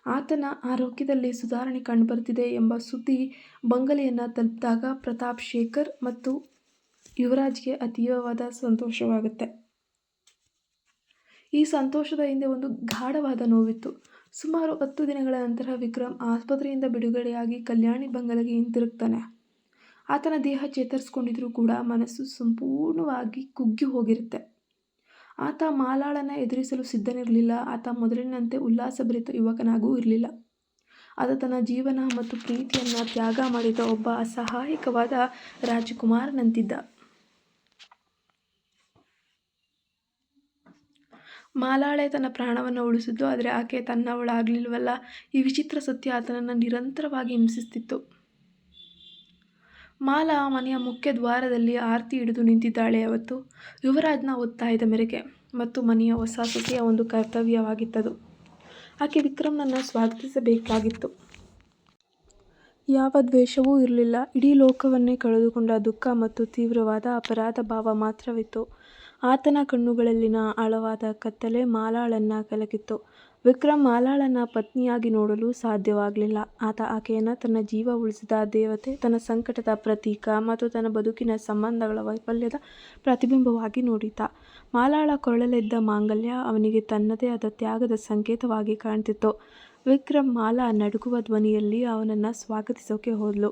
ಆತನ ಆರೋಗ್ಯದಲ್ಲಿ ಸುಧಾರಣೆ ಕಂಡುಬರ್ತಿದೆ ಎಂಬ ಸುದ್ದಿ ಬಂಗಲೆಯನ್ನು ತಲುಪಿದಾಗ ಪ್ರತಾಪ್ ಶೇಖರ್ ಮತ್ತು ಯುವರಾಜ್ಗೆ ಅತೀವವಾದ ಸಂತೋಷವಾಗುತ್ತೆ. ಈ ಸಂತೋಷದ ಹಿಂದೆ ಒಂದು ಗಾಢವಾದ ನೋವಿತ್ತು. ಸುಮಾರು ಹತ್ತು ದಿನಗಳ ನಂತರ ವಿಕ್ರಮ್ ಆಸ್ಪತ್ರೆಯಿಂದ ಬಿಡುಗಡೆಯಾಗಿ ಕಲ್ಯಾಣಿ ಬಂಗಲೆಗೆ ಹಿಂತಿರುಗ್ತಾನೆ ಆತನ ದೇಹ ಚೇತರಿಸ್ಕೊಂಡಿದ್ರೂ ಕೂಡ ಮನಸ್ಸು ಸಂಪೂರ್ಣವಾಗಿ ಕುಗ್ಗಿ ಹೋಗಿರುತ್ತೆ. ಆತ ಮಾಲಾಳನ ಎದುರಿಸಲು ಸಿದ್ಧನಿರಲಿಲ್ಲ. ಆತ ಮೊದಲಿನಂತೆ ಉಲ್ಲಾಸಭರಿತ ಯುವಕನಾಗೂ ಇರಲಿಲ್ಲ. ಆತ ತನ್ನ ಜೀವನ ಮತ್ತು ಪ್ರೀತಿಯನ್ನು ತ್ಯಾಗ ಮಾಡಿದ ಒಬ್ಬ ಅಸಹಾಯಕವಾದ ರಾಜಕುಮಾರನಂತಿದ್ದ. ಮಾಲಾಳೆ ತನ್ನ ಪ್ರಾಣವನ್ನು ಉಳಿಸಿದ್ದು, ಆದರೆ ಆಕೆ ತನ್ನವಳಾಗಲಿಲ್ವಲ್ಲ. ಈ ವಿಚಿತ್ರ ಸತ್ಯ ಆತನನ್ನು ನಿರಂತರವಾಗಿ ಹಿಂಸಿಸ್ತಿತ್ತು. ಮಾಲಾ ಮನೆಯ ಮುಖ್ಯ ದ್ವಾರದಲ್ಲಿ ಆರತಿ ಹಿಡಿದು ನಿಂತಿದ್ದಾಳೆ ಅವತ್ತು. ಯುವರಾಜ್ನ ಒತ್ತಾಯದ ಮೇರೆಗೆ ಮತ್ತು ಮನೆಯ ಹೊಸ ಸತಿಯ ಒಂದು ಕರ್ತವ್ಯವಾಗಿತ್ತದು. ಆಕೆ ವಿಕ್ರಮ್ನನ್ನು ಸ್ವಾಗತಿಸಬೇಕಾಗಿತ್ತು. ಯಾವ ದ್ವೇಷವೂ ಇರಲಿಲ್ಲ. ಇಡೀ ಲೋಕವನ್ನೇ ಕಳೆದುಕೊಂಡ ದುಃಖ ಮತ್ತು ತೀವ್ರವಾದ ಅಪರಾಧ ಭಾವ ಮಾತ್ರವಿತ್ತು. ಆತನ ಕಣ್ಣುಗಳಲ್ಲಿನ ಆಳವಾದ ಕತ್ತಲೆ ಮಾಲಾಳನ್ನ ಕಲಕಿತ್ತು. ವಿಕ್ರಮ್ ಮಾಲಾಳನ್ನ ಪತ್ನಿಯಾಗಿ ನೋಡಲು ಸಾಧ್ಯವಾಗಲಿಲ್ಲ. ಆತ ಆಕೆಯನ್ನು ತನ್ನ ಜೀವ ಉಳಿಸಿದ ದೇವತೆ, ತನ್ನ ಸಂಕಟದ ಪ್ರತೀಕ ಮತ್ತು ತನ್ನ ಬದುಕಿನ ಸಂಬಂಧಗಳ ವೈಫಲ್ಯದ ಪ್ರತಿಬಿಂಬವಾಗಿ ನೋಡಿದ್ದ ಮಾಲಾಳ ಕೊರಳಲ್ಲಿದ್ದ ಮಾಂಗಲ್ಯ ಅವನಿಗೆ ತನ್ನದೇ ಆದ ತ್ಯಾಗದ ಸಂಕೇತವಾಗಿ ಕಾಣ್ತಿತ್ತು. ವಿಕ್ರಮ್ ಮಾಲಾ ನಡುಗುವ ಧ್ವನಿಯಲ್ಲಿ ಅವನನ್ನು ಸ್ವಾಗತಿಸೋಕೆ ಹೋದ್ಲು.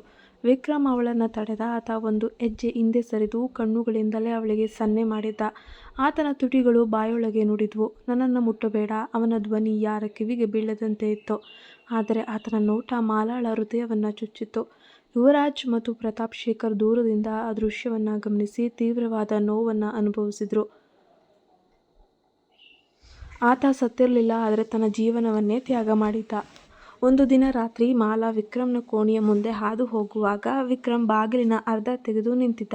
ವಿಕ್ರಮ್ ಅವಳನ್ನು ತಡೆದ ಆತ ಒಂದು ಹೆಜ್ಜೆ ಹಿಂದೆ ಸರಿದು ಕಣ್ಣುಗಳಿಂದಲೇ ಅವಳಿಗೆ ಸನ್ನೆ ಮಾಡಿದ್ದ. ಆತನ ತುಟಿಗಳು ಬಾಯೊಳಗೆ ನುಡಿದ್ವು. ನನ್ನನ್ನು ಮುಟ್ಟಬೇಡ, ಅವನ ಧ್ವನಿ ಯಾರ ಕಿವಿಗೆ ಬೀಳದಂತೆ ಇತ್ತು. ಆದರೆ ಆತನ ನೋಟ ಮಾಲಾಳ ಹೃದಯವನ್ನು ಚುಚ್ಚಿತ್ತು. ಯುವರಾಜ್ ಮತ್ತು ಪ್ರತಾಪ್ ಶೇಖರ್ ದೂರದಿಂದ ಆ ದೃಶ್ಯವನ್ನು ಗಮನಿಸಿ ತೀವ್ರವಾದ ನೋವನ್ನು ಅನುಭವಿಸಿದರು. ಆತ ಸತ್ತಿರಲಿಲ್ಲ, ಆದರೆ ತನ್ನ ಜೀವನವನ್ನೇ ತ್ಯಾಗ ಮಾಡಿದ್ದ. ಒಂದು ದಿನ ರಾತ್ರಿ ಮಾಲಾ ವಿಕ್ರಮ್ನ ಕೋಣೆಯ ಮುಂದೆ ಹಾದು ಹೋಗುವಾಗ ವಿಕ್ರಮ್ ಬಾಗಿಲಿನ ಅರ್ಧ ತೆಗೆದು ನಿಂತಿದ್ದ.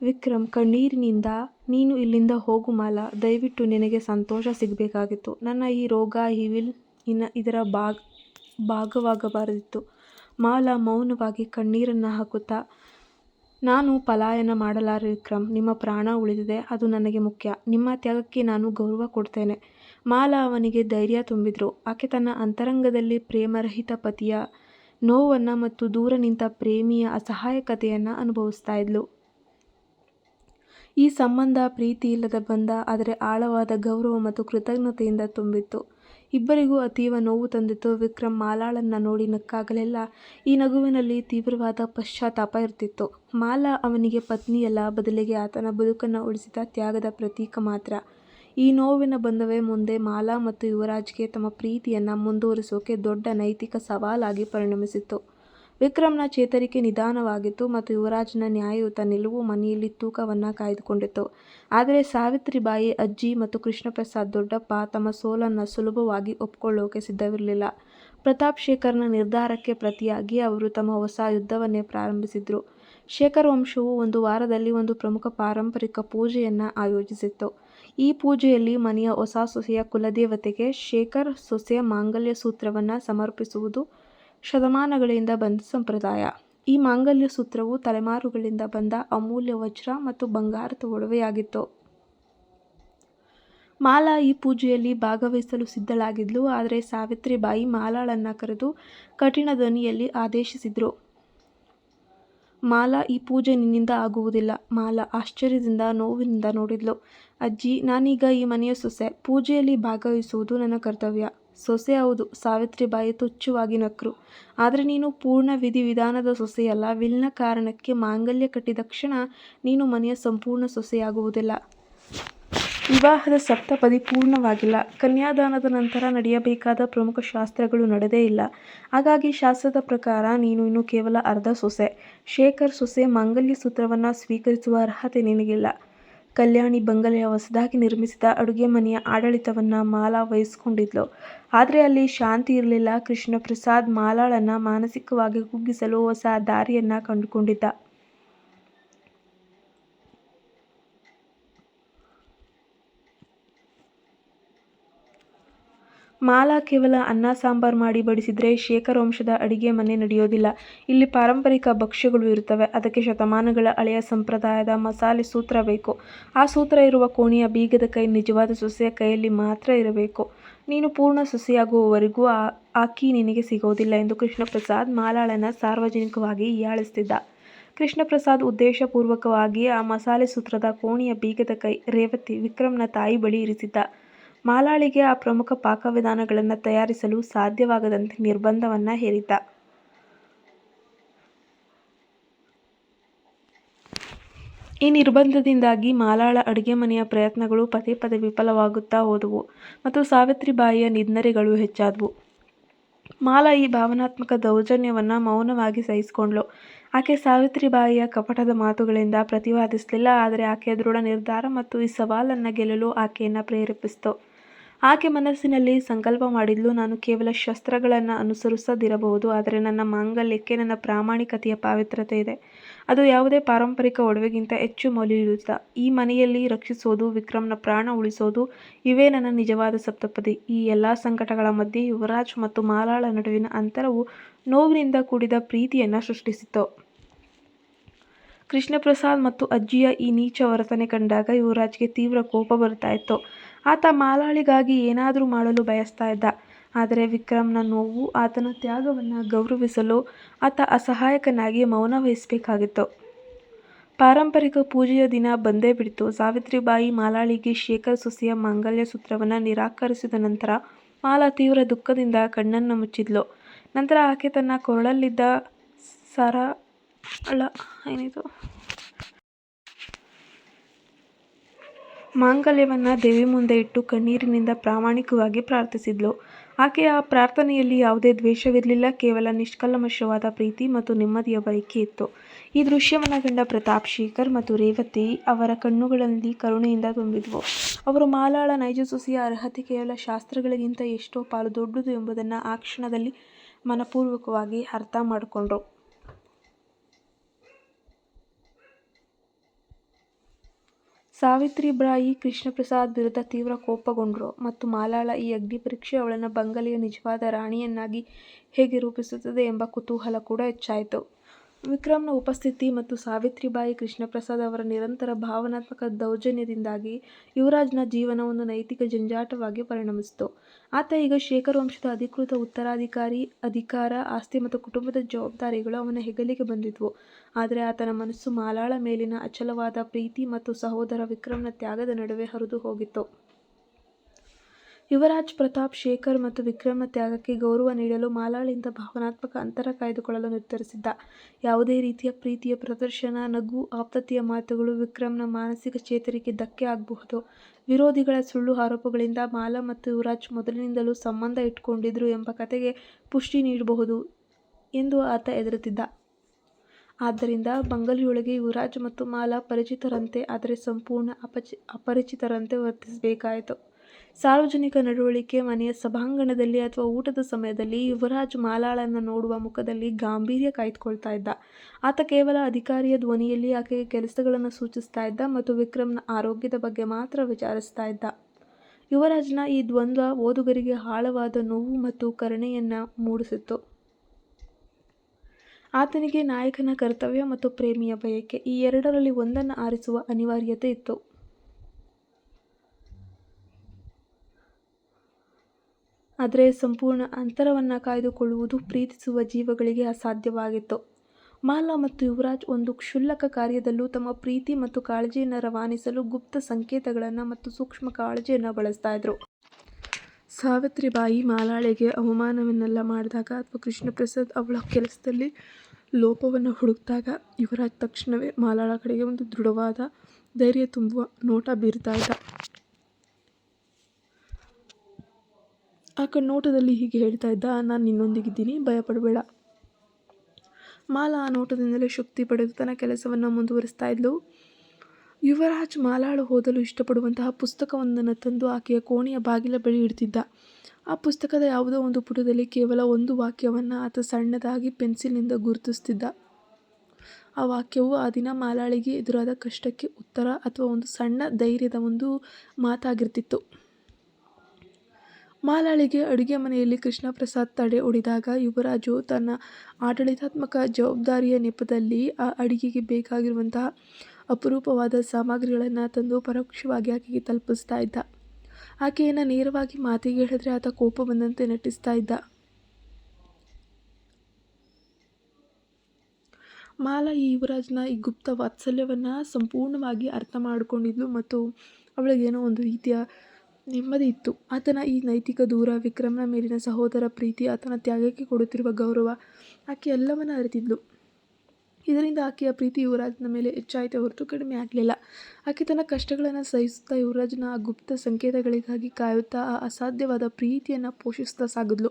ವಿಕ್ರಮ್, ಕಣ್ಣೀರಿನಿಂದ ನೀನು ಇಲ್ಲಿಂದ ಹೋಗು ಮಾಲಾ. ದಯವಿಟ್ಟು ನಿನಗೆ ಸಂತೋಷ ಸಿಗಬೇಕಾಗಿತ್ತು. ನನ್ನ ಈ ರೋಗ, ಈ ವಿಲ್ ಇನ್ನು ಇದರ ಭಾಗ, ಭಾಗವಾಗಬಾರದಿತ್ತು. ಮಾಲಾ ಮೌನವಾಗಿ ಕಣ್ಣೀರನ್ನು ಹಾಕುತ್ತಾ, ನಾನು ಪಲಾಯನ ಮಾಡಲಾರೆ ವಿಕ್ರಮ್. ನಿಮ್ಮ ಪ್ರಾಣ ಉಳಿದಿದೆ. ಅದು ನನಗೆ ಮುಖ್ಯ. ನಿಮ್ಮ ತ್ಯಾಗಕ್ಕೆ ನಾನು ಗೌರವ ಕೊಡ್ತೇನೆ. ಮಾಲಾ ಅವನಿಗೆ ಧೈರ್ಯ ತುಂಬಿದ್ರು. ಆಕೆ ತನ್ನ ಅಂತರಂಗದಲ್ಲಿ ಪ್ರೇಮರಹಿತ ಪತಿಯ ನೋವನ್ನು ಮತ್ತು ದೂರ ನಿಂತ ಪ್ರೇಮಿಯ ಅಸಹಾಯಕತೆಯನ್ನು ಅನುಭವಿಸ್ತಾ ಇದ್ಲು. ಈ ಸಂಬಂಧ ಪ್ರೀತಿ ಇಲ್ಲದ ಬಂಧ ಆದರೆ ಆಳವಾದ ಗೌರವ ಮತ್ತು ಕೃತಜ್ಞತೆಯಿಂದ ತುಂಬಿತ್ತು. ಇಬ್ಬರಿಗೂ ಅತೀವ ನೋವು ತಂದಿತ್ತು. ವಿಕ್ರಮ್ ಮಾಲಾಳನ್ನು ನೋಡಿ ನಕ್ಕಾಗಲೆಲ್ಲ ಈ ನಗುವಿನಲ್ಲಿ ತೀವ್ರವಾದ ಪಶ್ಚಾತ್ತಾಪ ಇರ್ತಿತ್ತು. ಮಾಲಾ ಅವನಿಗೆ ಪತ್ನಿಯಲ್ಲ ಬದಲಿಗೆ ಆತನ ಬದುಕನ್ನು ಉಳಿಸಿದ ತ್ಯಾಗದ ಪ್ರತೀಕ ಮಾತ್ರ. ಈ ನೋವಿನ ಬಂಧವೇ ಮುಂದೆ ಮಾಲಾ ಮತ್ತು ಯುವರಾಜ್ಗೆ ತಮ್ಮ ಪ್ರೀತಿಯನ್ನು ಮುಂದುವರಿಸೋಕೆ ದೊಡ್ಡ ನೈತಿಕ ಸವಾಲಾಗಿ ಪರಿಣಮಿಸಿತ್ತು. ವಿಕ್ರಮ್ನ ಚೇತರಿಕೆ ನಿಧಾನವಾಗಿತ್ತು ಮತ್ತು ಯುವರಾಜ್ನ ನ್ಯಾಯಯುತ ನಿಲುವು ಮನೆಯಲ್ಲಿ ತೂಕವನ್ನು ಕಾಯ್ದುಕೊಂಡಿತ್ತು. ಆದರೆ ಸಾವಿತ್ರಿಬಾಯಿ ಅಜ್ಜಿ ಮತ್ತು ಕೃಷ್ಣಪ್ರಸಾದ್ ದೊಡ್ಡಪ್ಪ ತಮ್ಮ ಸೋಲನ್ನು ಸುಲಭವಾಗಿ ಒಪ್ಕೊಳ್ಳೋಕೆ ಸಿದ್ಧವಿರಲಿಲ್ಲ. ಪ್ರತಾಪ್ ಶೇಖರ್ನ ನಿರ್ಧಾರಕ್ಕೆ ಪ್ರತಿಯಾಗಿ ಅವರು ತಮ್ಮ ಹೊಸ ಯುದ್ಧವನ್ನೇ ಪ್ರಾರಂಭಿಸಿದರು. ಶೇಖರ್ ವಂಶವು ಒಂದು ವಾರದಲ್ಲಿ ಒಂದು ಪ್ರಮುಖ ಪಾರಂಪರಿಕ ಪೂಜೆಯನ್ನು ಆಯೋಜಿಸಿತ್ತು. ಈ ಪೂಜೆಯಲ್ಲಿ ಮನೆಯ ಹೊಸ ಸೊಸೆಯ ಕುಲದೇವತೆಗೆ ಶೇಖರ್ ಸೊಸೆಯ ಮಾಂಗಲ್ಯ ಸೂತ್ರವನ್ನು ಸಮರ್ಪಿಸುವುದು ಶತಮಾನಗಳಿಂದ ಬಂದ ಸಂಪ್ರದಾಯ. ಈ ಮಾಂಗಲ್ಯ ಸೂತ್ರವು ತಲೆಮಾರುಗಳಿಂದ ಬಂದ ಅಮೂಲ್ಯ ವಜ್ರ ಮತ್ತು ಬಂಗಾರದ ಒಡವೆಯಾಗಿತ್ತು. ಮಾಲಾ ಈ ಪೂಜೆಯಲ್ಲಿ ಭಾಗವಹಿಸಲು ಸಿದ್ಧಳಾಗಿದ್ಲು, ಆದರೆ ಸಾವಿತ್ರಿಬಾಯಿ ಮಾಲಾಳನ್ನ ಕರೆದು ಕಠಿಣ ಧ್ವನಿಯಲ್ಲಿ ಆದೇಶಿಸಿದ್ರು. ಮಾಲಾ ಈ ಪೂಜೆ ನಿನ್ನಿಂದ ಆಗುವುದಿಲ್ಲ. ಮಾಲಾ ಆಶ್ಚರ್ಯದಿಂದ ನೋವಿನಿಂದ ನೋಡಿದ್ಲು. ಅಜ್ಜಿ, ನಾನೀಗ ಈ ಮನೆಯ ಸೊಸೆ. ಪೂಜೆಯಲ್ಲಿ ಭಾಗವಹಿಸುವುದು ನನ್ನ ಕರ್ತವ್ಯ. ಸೊಸೆ ಹೌದು ಸಾವಿತ್ರಿಬಾಯಿ ತುಚ್ಛವಾಗಿ ನಕ್ರು. ಆದರೆ ನೀನು ಪೂರ್ಣ ವಿಧಿವಿಧಾನದ ಸೊಸೆಯಲ್ಲ. ವಿಲ್ನ ಕಾರಣಕ್ಕೆ ಮಾಂಗಲ್ಯ ಕಟ್ಟಿದ ಕ್ಷಣ ನೀನು ಮನೆಯ ಸಂಪೂರ್ಣ ಸೊಸೆಯಾಗುವುದಿಲ್ಲ. ವಿವಾಹದ ಸಪ್ತಪದಿ ಪೂರ್ಣವಾಗಿಲ್ಲ ಕನ್ಯಾದಾನದ ನಂತರ ನಡೆಯಬೇಕಾದ ಪ್ರಮುಖ ಶಾಸ್ತ್ರಗಳು ನಡೆದೇ ಇಲ್ಲ. ಹಾಗಾಗಿ ಶಾಸ್ತ್ರದ ಪ್ರಕಾರ ನೀನು ಇನ್ನು ಕೇವಲ ಅರ್ಧ ಸೊಸೆ. ಶೇಖರ್ ಸೊಸೆ ಮಾಂಗಲ್ಯ ಸೂತ್ರವನ್ನು ಸ್ವೀಕರಿಸುವ ಅರ್ಹತೆ ನಿನಗಿಲ್ಲ. ಕಲ್ಯಾಣಿ ಬಂಗಲೆಯ ಹೊಸದಾಗಿ ನಿರ್ಮಿಸಿದ ಅಡುಗೆ ಮನೆಯ ಆಡಳಿತವನ್ನು ಮಾಲಾ ವಹಿಸಿಕೊಂಡಿದ್ಲು. ಆದರೆ ಅಲ್ಲಿ ಶಾಂತಿ ಇರಲಿಲ್ಲ. ಕೃಷ್ಣ ಪ್ರಸಾದ್ ಮಾಲಾಳನ್ನ ಮಾನಸಿಕವಾಗಿ ಕುಗ್ಗಿಸಲು ಹೊಸ ದಾರಿಯನ್ನು ಕಂಡುಕೊಂಡಿದ್ದ. ಮಾಲಾ ಕೇವಲ ಅನ್ನ, ಸಾಂಬಾರ್ ಮಾಡಿ ಬಡಿಸಿದರೆ ಶೇಖರ್ ವಂಶದ ಅಡಿಗೆ ಮನೆ ನಡೆಯೋದಿಲ್ಲ. ಇಲ್ಲಿ ಪಾರಂಪರಿಕ ಭಕ್ಷ್ಯಗಳು ಇರುತ್ತವೆ. ಅದಕ್ಕೆ ಶತಮಾನಗಳ ಹಳೆಯ ಸಂಪ್ರದಾಯದ ಮಸಾಲೆ ಸೂತ್ರ ಬೇಕು. ಆ ಸೂತ್ರ ಇರುವ ಕೋಣೆಯ ಬೀಗದ ಕೈ ನಿಜವಾದ ಸೊಸೆಯ ಕೈಯಲ್ಲಿ ಮಾತ್ರ ಇರಬೇಕು. ನೀನು ಪೂರ್ಣ ಸೊಸೆಯಾಗುವವರೆಗೂ ಆ, ಆಕಿ ನಿನಗೆ ಸಿಗೋದಿಲ್ಲ ಎಂದು ಕೃಷ್ಣಪ್ರಸಾದ್ ಮಾಲಾಳನ ಸಾರ್ವಜನಿಕವಾಗಿ ಹೀಯಾಳಿಸ್ತಿದ್ದ. ಕೃಷ್ಣಪ್ರಸಾದ್ ಉದ್ದೇಶಪೂರ್ವಕವಾಗಿ ಆ ಮಸಾಲೆ ಸೂತ್ರದ ಕೋಣೆಯ ಬೀಗದ ಕೈ ರೇವತಿ ವಿಕ್ರಮ್ನ ತಾಯಿ ಬಳಿ ಇರಿಸಿದ್ದ. ಮಾಲಾಳಿಗೆ ಆ ಪ್ರಮುಖ ಪಾಕವಿಧಾನಗಳನ್ನು ತಯಾರಿಸಲು ಸಾಧ್ಯವಾಗದಂತೆ ನಿರ್ಬಂಧವನ್ನು ಹೇರಿದ್ದ ಈ ನಿರ್ಬಂಧದಿಂದಾಗಿ ಮಾಲಾಳ ಅಡುಗೆ ಮನೆಯ ಪ್ರಯತ್ನಗಳು ಪದೇ ಪದೇ ವಿಫಲವಾಗುತ್ತಾ ಹೋದವು ಮತ್ತು ಸಾವಿತ್ರಿಬಾಯಿಯ ನಿಂದನೆಗಳು ಹೆಚ್ಚಾದವು ಮಾಲಾ ಈ ಭಾವನಾತ್ಮಕ ದೌರ್ಜನ್ಯವನ್ನು ಮೌನವಾಗಿ ಸಹಿಸಿಕೊಂಡ್ಳು. ಆಕೆ ಸಾವಿತ್ರಿಬಾಯಿಯ ಕಪಟದ ಮಾತುಗಳಿಂದ ಪ್ರತಿವಾದಿಸಲಿಲ್ಲ, ಆದರೆ ಆಕೆಯ ದೃಢ ನಿರ್ಧಾರ ಮತ್ತು ಈ ಸವಾಲನ್ನು ಗೆಲ್ಲಲು ಆಕೆಯನ್ನು ಪ್ರೇರೇಪಿಸಿತು. ಆಕೆ ಮನಸ್ಸಿನಲ್ಲಿ ಸಂಕಲ್ಪ ಮಾಡಿದ್ಲು ನಾನು ಕೇವಲ ಶಸ್ತ್ರಗಳನ್ನು ಅನುಸರಿಸದಿರಬಹುದು, ಆದರೆ ನನ್ನ ಮಾಂಗಲ್ಯಕ್ಕೆ ನನ್ನ ಪ್ರಾಮಾಣಿಕತೆಯ ಪಾವಿತ್ರತೆ ಇದೆ. ಅದು ಯಾವುದೇ ಪಾರಂಪರಿಕ ಒಡವೆಗಿಂತ ಹೆಚ್ಚು ಮೌಲ್ಯಯುತ. ಈ ಮನೆಯಲ್ಲಿ ರಕ್ಷಿಸೋದು, ವಿಕ್ರಮ್ನ ಪ್ರಾಣ ಉಳಿಸೋದು ಇವೇ ನನ್ನ ನಿಜವಾದ ಸಪ್ತಪದಿ. ಈ ಎಲ್ಲ ಸಂಕಟಗಳ ಮಧ್ಯೆ, ಯುವರಾಜ್ ಮತ್ತು ಮಾಲಾಳ ನಡುವಿನ ಅಂತರವು ನೋವಿನಿಂದ ಕೂಡಿದ ಪ್ರೀತಿಯನ್ನು ಸೃಷ್ಟಿಸಿತು. ಕೃಷ್ಣಪ್ರಸಾದ್ ಮತ್ತು ಅಜ್ಜಿಯ ಈ ನೀಚ ವರ್ತನೆ ಕಂಡಾಗ ಯುವರಾಜ್ಗೆ ತೀವ್ರ ಕೋಪ ಬರ್ತಾ ಇತ್ತು. ಆತ ಮಾಲಾಳಿಗಾಗಿ ಏನಾದರೂ ಮಾಡಲು ಬಯಸ್ತಾ ಇದ್ದ, ಆದರೆ ವಿಕ್ರಮ್ನ ನೋವು, ಆತನ ತ್ಯಾಗವನ್ನು ಗೌರವಿಸಲು ಆತ ಅಸಹಾಯಕನಾಗಿ ಮೌನ ವಹಿಸಬೇಕಾಗಿತ್ತು. ಪಾರಂಪರಿಕ ಪೂಜೆಯ ದಿನ ಬಂದೇ ಬಿಡ್ತು. ಸಾವಿತ್ರಿಬಾಯಿ ಮಾಲಾಳಿಗೆ ಶೇಖರ್ ಸೊಸೆಯ ಮಾಂಗಲ್ಯ ಸೂತ್ರವನ್ನು ನಿರಾಕರಿಸಿದ ನಂತರ ಮಾಲಾ ತೀವ್ರ ದುಃಖದಿಂದ ಕಣ್ಣನ್ನು ಮುಚ್ಚಿದ್ಲು. ನಂತರ ಆಕೆ ತನ್ನ ಕೊರಳಲ್ಲಿದ್ದ ಸರಳ ಮಾಂಗಲ್ಯವನ್ನು ದೇವಿ ಮುಂದೆ ಇಟ್ಟು ಕಣ್ಣೀರಿನಿಂದ ಪ್ರಾಮಾಣಿಕವಾಗಿ ಪ್ರಾರ್ಥಿಸಿದಳು. ಆಕೆಯ ಆ ಪ್ರಾರ್ಥನೆಯಲ್ಲಿ ಯಾವುದೇ ದ್ವೇಷವಿರಲಿಲ್ಲ, ಕೇವಲ ನಿಷ್ಕಲ್ಮಶವಾದ ಪ್ರೀತಿ ಮತ್ತು ನೆಮ್ಮದಿಯ ಬಯಕೆ ಇತ್ತು. ಈ ದೃಶ್ಯವನ್ನು ಕಂಡ ಪ್ರತಾಪ್ ಶೇಖರ್ ಮತ್ತು ರೇವತಿ ಅವರ ಕಣ್ಣುಗಳಲ್ಲಿ ಕರುಣೆಯಿಂದ ತುಂಬಿದ್ವು ಅವರು ಮಾಲಾಳ ನೈಜ ಸುಸಿಯ ಅರ್ಹತೆ ಕೇವಲ ಶಾಸ್ತ್ರಗಳಿಗಿಂತ ಎಷ್ಟೋ ಪಾಲು ದೊಡ್ಡದು ಎಂಬುದನ್ನು ಆ ಕ್ಷಣದಲ್ಲಿ ಮನಪೂರ್ವಕವಾಗಿ ಅರ್ಥ ಅರ್ಥಮಾಡಿಕೊಂಡರು. ಸಾವಿತ್ರಿಬಾಯಿ ಕೃಷ್ಣಪ್ರಸಾದ್ ವಿರುದ್ಧ ತೀವ್ರ ಕೋಪಗೊಂಡರು ಮತ್ತು ಮಾಲಾಳ ಈ ಅಗ್ನಿಪರೀಕ್ಷೆ ಅವಳನ್ನು ಬಂಗಲೆಯ ನಿಜವಾದ ರಾಣಿಯನ್ನಾಗಿ ಹೇಗೆ ರೂಪಿಸುತ್ತದೆ ಎಂಬ ಕುತೂಹಲ ಕೂಡ ಹೆಚ್ಚಾಯಿತು. ವಿಕ್ರಮ್ನ ಉಪಸ್ಥಿತಿ ಮತ್ತು ಸಾವಿತ್ರಿಬಾಯಿ ಕೃಷ್ಣಪ್ರಸಾದ್ ಅವರ ನಿರಂತರ ಭಾವನಾತ್ಮಕ ದೌರ್ಜನ್ಯದಿಂದಾಗಿ ಯುವರಾಜ್ನ ಜೀವನ ಒಂದು ನೈತಿಕ ಜಂಜಾಟವಾಗಿ ಪರಿಣಮಿಸಿತು. ಆತ ಈಗ ಶೇಖರ್ ವಂಶದ ಅಧಿಕೃತ ಉತ್ತರಾಧಿಕಾರಿ. ಅಧಿಕಾರ, ಆಸ್ತಿ ಮತ್ತು ಕುಟುಂಬದ ಜವಾಬ್ದಾರಿಗಳು ಅವನ ಹೆಗಲಿಗೆ ಬಂದಿದ್ವು ಆದರೆ ಆತನ ಮನಸ್ಸು ಮಾಲಾಳ ಮೇಲಿನ ಅಚಲವಾದ ಪ್ರೀತಿ ಮತ್ತು ಸಹೋದರ ವಿಕ್ರಮ್ನ ತ್ಯಾಗದ ನಡುವೆ ಹರಿದುಹೋಗಿತ್ತು. ಯುವರಾಜ್ ಪ್ರತಾಪ್ ಶೇಖರ್ ಮತ್ತು ವಿಕ್ರಮ್ನ ತ್ಯಾಗಕ್ಕೆ ಗೌರವ ನೀಡಲು ಮಾಲಾಳಿಂದ ಭಾವನಾತ್ಮಕ ಅಂತರ ಕಾಯ್ದುಕೊಳ್ಳಲು ನಿರ್ಧರಿಸಿದ್ದ. ಯಾವುದೇ ರೀತಿಯ ಪ್ರೀತಿಯ ಪ್ರದರ್ಶನ, ನಗು, ಆಪ್ತತೆಯ ಮಾತುಗಳು ವಿಕ್ರಮ್ನ ಮಾನಸಿಕ ಚೇತರಿಕೆ ಧಕ್ಕೆ ಆಗಬಹುದು. ವಿರೋಧಿಗಳ ಸುಳ್ಳು ಆರೋಪಗಳಿಂದ ಮಾಲಾ ಮತ್ತು ಯುವರಾಜ್ ಮೊದಲಿನಿಂದಲೂ ಸಂಬಂಧ ಇಟ್ಟುಕೊಂಡಿದ್ರು ಎಂಬ ಕಥೆಗೆ ಪುಷ್ಟಿ ನೀಡಬಹುದು ಎಂದು ಆತ ಹೆದರುತ್ತಿದ್ದ. ಆದ್ದರಿಂದ ಬಂಗಲಿಯೊಳಗೆ ಯುವರಾಜ್ ಮತ್ತು ಮಾಲಾ ಪರಿಚಿತರಂತೆ, ಆದರೆ ಸಂಪೂರ್ಣ ಅಪಚಿ ಅಪರಿಚಿತರಂತೆ ವರ್ತಿಸಬೇಕಾಯಿತು. ಸಾರ್ವಜನಿಕ ನಡವಳಿಕೆ, ಮನೆಯ ಸಭಾಂಗಣದಲ್ಲಿ ಅಥವಾ ಊಟದ ಸಮಯದಲ್ಲಿ ಯುವರಾಜ್ ಮಾಲಾಳನ್ನು ನೋಡುವ ಮುಖದಲ್ಲಿ ಗಾಂಭೀರ್ಯ ಕಾಯ್ದುಕೊಳ್ತಾ ಇದ್ದ. ಆತ ಕೇವಲ ಅಧಿಕಾರಿಯ ಧ್ವನಿಯಲ್ಲಿ ಆಕೆಗೆ ಕೆಲಸಗಳನ್ನು ಸೂಚಿಸ್ತಾ ಇದ್ದ ಮತ್ತು ವಿಕ್ರಮ್ನ ಆರೋಗ್ಯದ ಬಗ್ಗೆ ಮಾತ್ರ ವಿಚಾರಿಸ್ತಾ ಇದ್ದ. ಯುವರಾಜ್ನ ಈ ದ್ವಂದ್ವ ಓದುಗರಿಗೆ ಆಳವಾದ ನೋವು ಮತ್ತು ಕರುಣೆಯನ್ನು ಮೂಡಿಸಿತ್ತು ಆತನಿಗೆ ನಾಯಕನ ಕರ್ತವ್ಯ ಮತ್ತು ಪ್ರೇಮಿಯ ಬಯಕೆ, ಈ ಎರಡರಲ್ಲಿ ಒಂದನ್ನು ಆರಿಸುವ ಅನಿವಾರ್ಯತೆ ಇತ್ತು. ಆದರೆ ಸಂಪೂರ್ಣ ಅಂತರವನ್ನು ಕಾಯ್ದುಕೊಳ್ಳುವುದು ಪ್ರೀತಿಸುವ ಜೀವಗಳಿಗೆ ಅಸಾಧ್ಯವಾಗಿತ್ತು. ಮಾಲಾ ಮತ್ತು ಯುವರಾಜ್ ಒಂದು ಕ್ಷುಲ್ಲಕ ಕಾರ್ಯದಲ್ಲೂ ತಮ್ಮ ಪ್ರೀತಿ ಮತ್ತು ಕಾಳಜಿಯನ್ನು ರವಾನಿಸಲು ಗುಪ್ತ ಸಂಕೇತಗಳನ್ನು ಮತ್ತು ಸೂಕ್ಷ್ಮ ಕಾಳಜಿಯನ್ನು ಬಳಸ್ತಾ ಇದ್ರು. ಸಾವಿತ್ರಿಬಾಯಿ ಮಾಲಾಳಿಗೆ ಅವಮಾನವನ್ನೆಲ್ಲ ಮಾಡಿದಾಗ ಅಥವಾ ಕೃಷ್ಣಪ್ರಸಾದ್ ಅವಳ ಕೆಲಸದಲ್ಲಿ ಲೋಪವನ್ನು ಹುಡುಕಿದಾಗ ಯುವರಾಜ್ ತಕ್ಷಣವೇ ಮಾಲಾಳ ಕಡೆಗೆ ಒಂದು ದೃಢವಾದ, ಧೈರ್ಯ ತುಂಬುವ ನೋಟ ಬೀರ್ತಾ ಇದ್ದ. ಆ ಕಣ್ಣೋಟದಲ್ಲಿ ಹೀಗೆ ಹೇಳ್ತಾ ಇದ್ದ, ನಾನು ನಿನ್ನೊಂದಿಗಿದ್ದೀನಿ, ಭಯಪಡಬೇಡ. ಮಾಲಾ ಆ ನೋಟದಿಂದಲೇ ಶಕ್ತಿ ಪಡೆದು ತನ್ನ ಕೆಲಸವನ್ನು ಮುಂದುವರಿಸ್ತಾ ಇದ್ಲು ಯುವರಾಜ್ ಮಾಲಾಳು ಓದಲು ಇಷ್ಟಪಡುವಂತಹ ಪುಸ್ತಕವೊಂದನ್ನು ತಂದು ಆಕೆಯ ಕೋಣೆಯ ಬಾಗಿಲ ಬಳಿ ಇಡ್ತಿದ್ದ. ಆ ಪುಸ್ತಕದ ಯಾವುದೋ ಒಂದು ಪುಟದಲ್ಲಿ ಕೇವಲ ಒಂದು ವಾಕ್ಯವನ್ನು ಆತ ಸಣ್ಣದಾಗಿ ಪೆನ್ಸಿಲ್ನಿಂದ ಗುರುತಿಸ್ತಿದ್ದ. ಆ ವಾಕ್ಯವು ಆ ದಿನ ಮಾಲಾಳಿಗೆ ಎದುರಾದ ಕಷ್ಟಕ್ಕೆ ಉತ್ತರ ಅಥವಾ ಒಂದು ಸಣ್ಣ ಧೈರ್ಯದ ಒಂದು ಮಾತಾಗಿರ್ತಿತ್ತು. ಮಾಲಾಳಿಗೆ ಅಡುಗೆ ಮನೆಯಲ್ಲಿ ಕೃಷ್ಣಪ್ರಸಾದ್ ತಡೆ ಒಡ್ಡಿದಾಗ ಯುವರಾಜು ತನ್ನ ಆಡಳಿತಾತ್ಮಕ ಜವಾಬ್ದಾರಿಯ ನೆಪದಲ್ಲಿ ಆ ಅಡಿಗೆಗೆ ಬೇಕಾಗಿರುವಂತಹ ಅಪರೂಪವಾದ ಸಾಮಗ್ರಿಗಳನ್ನು ತಂದು ಪರೋಕ್ಷವಾಗಿ ಆಕೆಗೆ ತಲುಪಿಸ್ತಾ ಇದ್ದ. ಆಕೆಯನ್ನು ನೇರವಾಗಿ ಮಾತಿಗೆ ಹೇಳಿದ್ರೆ ಆತ ಕೋಪ ಬಂದಂತೆ ನಟಿಸ್ತಾ ಇದ್ದ. ಮಾಲಾ ಈ ಯುವರಾಜನ ಈ ಗುಪ್ತ ವಾತ್ಸಲ್ಯವನ್ನು ಸಂಪೂರ್ಣವಾಗಿ ಅರ್ಥ ಮಾಡಿಕೊಂಡಿದ್ಲು ಮತ್ತು ಅವಳಿಗೇನೋ ಒಂದು ರೀತಿಯ ನೆಮ್ಮದಿ ಇತ್ತು. ಆತನ ಈ ನೈತಿಕ ದೂರ, ವಿಕ್ರಮನ ಮೇಲಿನ ಸಹೋದರ ಪ್ರೀತಿ, ಆತನ ತ್ಯಾಗಕ್ಕೆ ಕೊಡುತ್ತಿರುವ ಗೌರವ, ಆಕೆ ಎಲ್ಲವನ್ನ ಅರಿತಿದ್ಲು ಇದರಿಂದ ಆಕೆಯ ಪ್ರೀತಿ ಯುವರಾಜನ ಮೇಲೆ ಹೆಚ್ಚಾಯಿತೇ ಹೊರತು ಕಡಿಮೆ ಆಗಲಿಲ್ಲ. ಆಕೆ ತನ್ನ ಕಷ್ಟಗಳನ್ನು ಸಹಿಸುತ್ತಾ, ಯುವರಾಜನ ಆ ಗುಪ್ತ ಸಂಕೇತಗಳಿಗಾಗಿ ಕಾಯುತ್ತಾ, ಆ ಅಸಾಧ್ಯವಾದ ಪ್ರೀತಿಯನ್ನು ಪೋಷಿಸ್ತಾ ಸಾಗಿದ್ಲು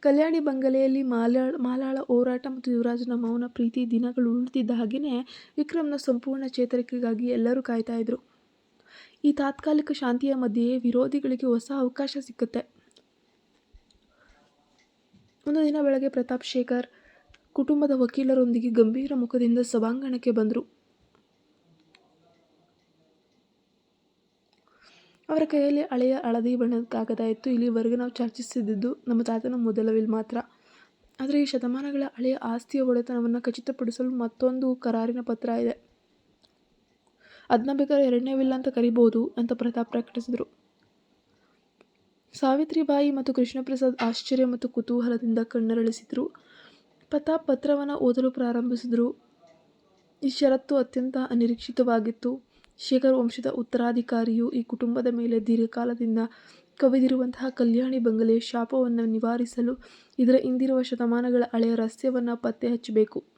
ಕಲ್ಯಾಣಿ ಬಂಗಲೆಯಲ್ಲಿ ಮಾಲಾಳ ಮಾಲಾಳ ಹೋರಾಟ ಮತ್ತು ಯುವರಾಜನ ಮೌನ ಪ್ರೀತಿ ದಿನಗಳು ಉಳಿದಿದ್ದ ಹಾಗೆಯೇ ವಿಕ್ರಮ್ನ ಸಂಪೂರ್ಣ ಚೇತರಿಕೆಗಾಗಿ ಎಲ್ಲರೂ ಕಾಯ್ತಾ ಇದ್ರು ಈ ತಾತ್ಕಾಲಿಕ ಶಾಂತಿಯ ಮಧ್ಯೆಯೇ ವಿರೋಧಿಗಳಿಗೆ ಹೊಸ ಅವಕಾಶ ಸಿಕ್ಕುತ್ತೆ. ಒಂದು ದಿನ ಬೆಳಗ್ಗೆ ಪ್ರತಾಪ್ ಶೇಖರ್ ಕುಟುಂಬದ ವಕೀಲರೊಂದಿಗೆ ಗಂಭೀರ ಮುಖದಿಂದ ಸಭಾಂಗಣಕ್ಕೆ ಬಂದರು. ಅವರ ಕೈಯಲ್ಲಿ ಹಳೆಯ ಹಳದಿ ಬಣ್ಣದ ಕಾಗದ ಇತ್ತು. ಇಲ್ಲಿವರೆಗೆ ನಾವು ಚರ್ಚಿಸಿದ್ದು ನಮ್ಮ ತಾತನ ಮೊದಲ ವಿಲ್ ಮಾತ್ರ. ಆದರೆ ಈ ಶತಮಾನಗಳ ಹಳೆಯ ಆಸ್ತಿಯ ಒಡೆತನವನ್ನು ಖಚಿತಪಡಿಸಲು ಮತ್ತೊಂದು ಕರಾರಿನ ಪತ್ರ ಇದೆ. ಅದನ್ನ ಬೇಕಾದ್ರೆ ಎರಡನೇ ವಿಲ್ ಅಂತ ಕರಿಬೋದು ಅಂತ ಪ್ರತಾಪ್ ಪ್ರಕಟಿಸಿದರು. ಸಾವಿತ್ರಿಬಾಯಿ ಮತ್ತು ಕೃಷ್ಣಪ್ರಸಾದ್ ಆಶ್ಚರ್ಯ ಮತ್ತು ಕುತೂಹಲದಿಂದ ಕಣ್ಣರಳಿಸಿದರು. ಪ್ರತಾಪ್ ಪತ್ರವನ್ನು ಓದಲು ಪ್ರಾರಂಭಿಸಿದರು. ಈ ಷರತ್ತು ಅತ್ಯಂತ ಅನಿರೀಕ್ಷಿತವಾಗಿತ್ತು. ಶೇಖರ್ ವಂಶದ ಉತ್ತರಾಧಿಕಾರಿಯು ಈ ಕುಟುಂಬದ ಮೇಲೆ ದೀರ್ಘಕಾಲದಿಂದ ಕವಿದಿರುವಂತಹ ಕಲ್ಯಾಣಿ ಬಂಗಲೆಯ ಶಾಪವನ್ನು ನಿವಾರಿಸಲು ಇದರ ಹಿಂದಿರುವ ಶತಮಾನಗಳ ಹಳೆಯ ರಹಸ್ಯವನ್ನು ಪತ್ತೆ ಹಚ್ಚಬೇಕು.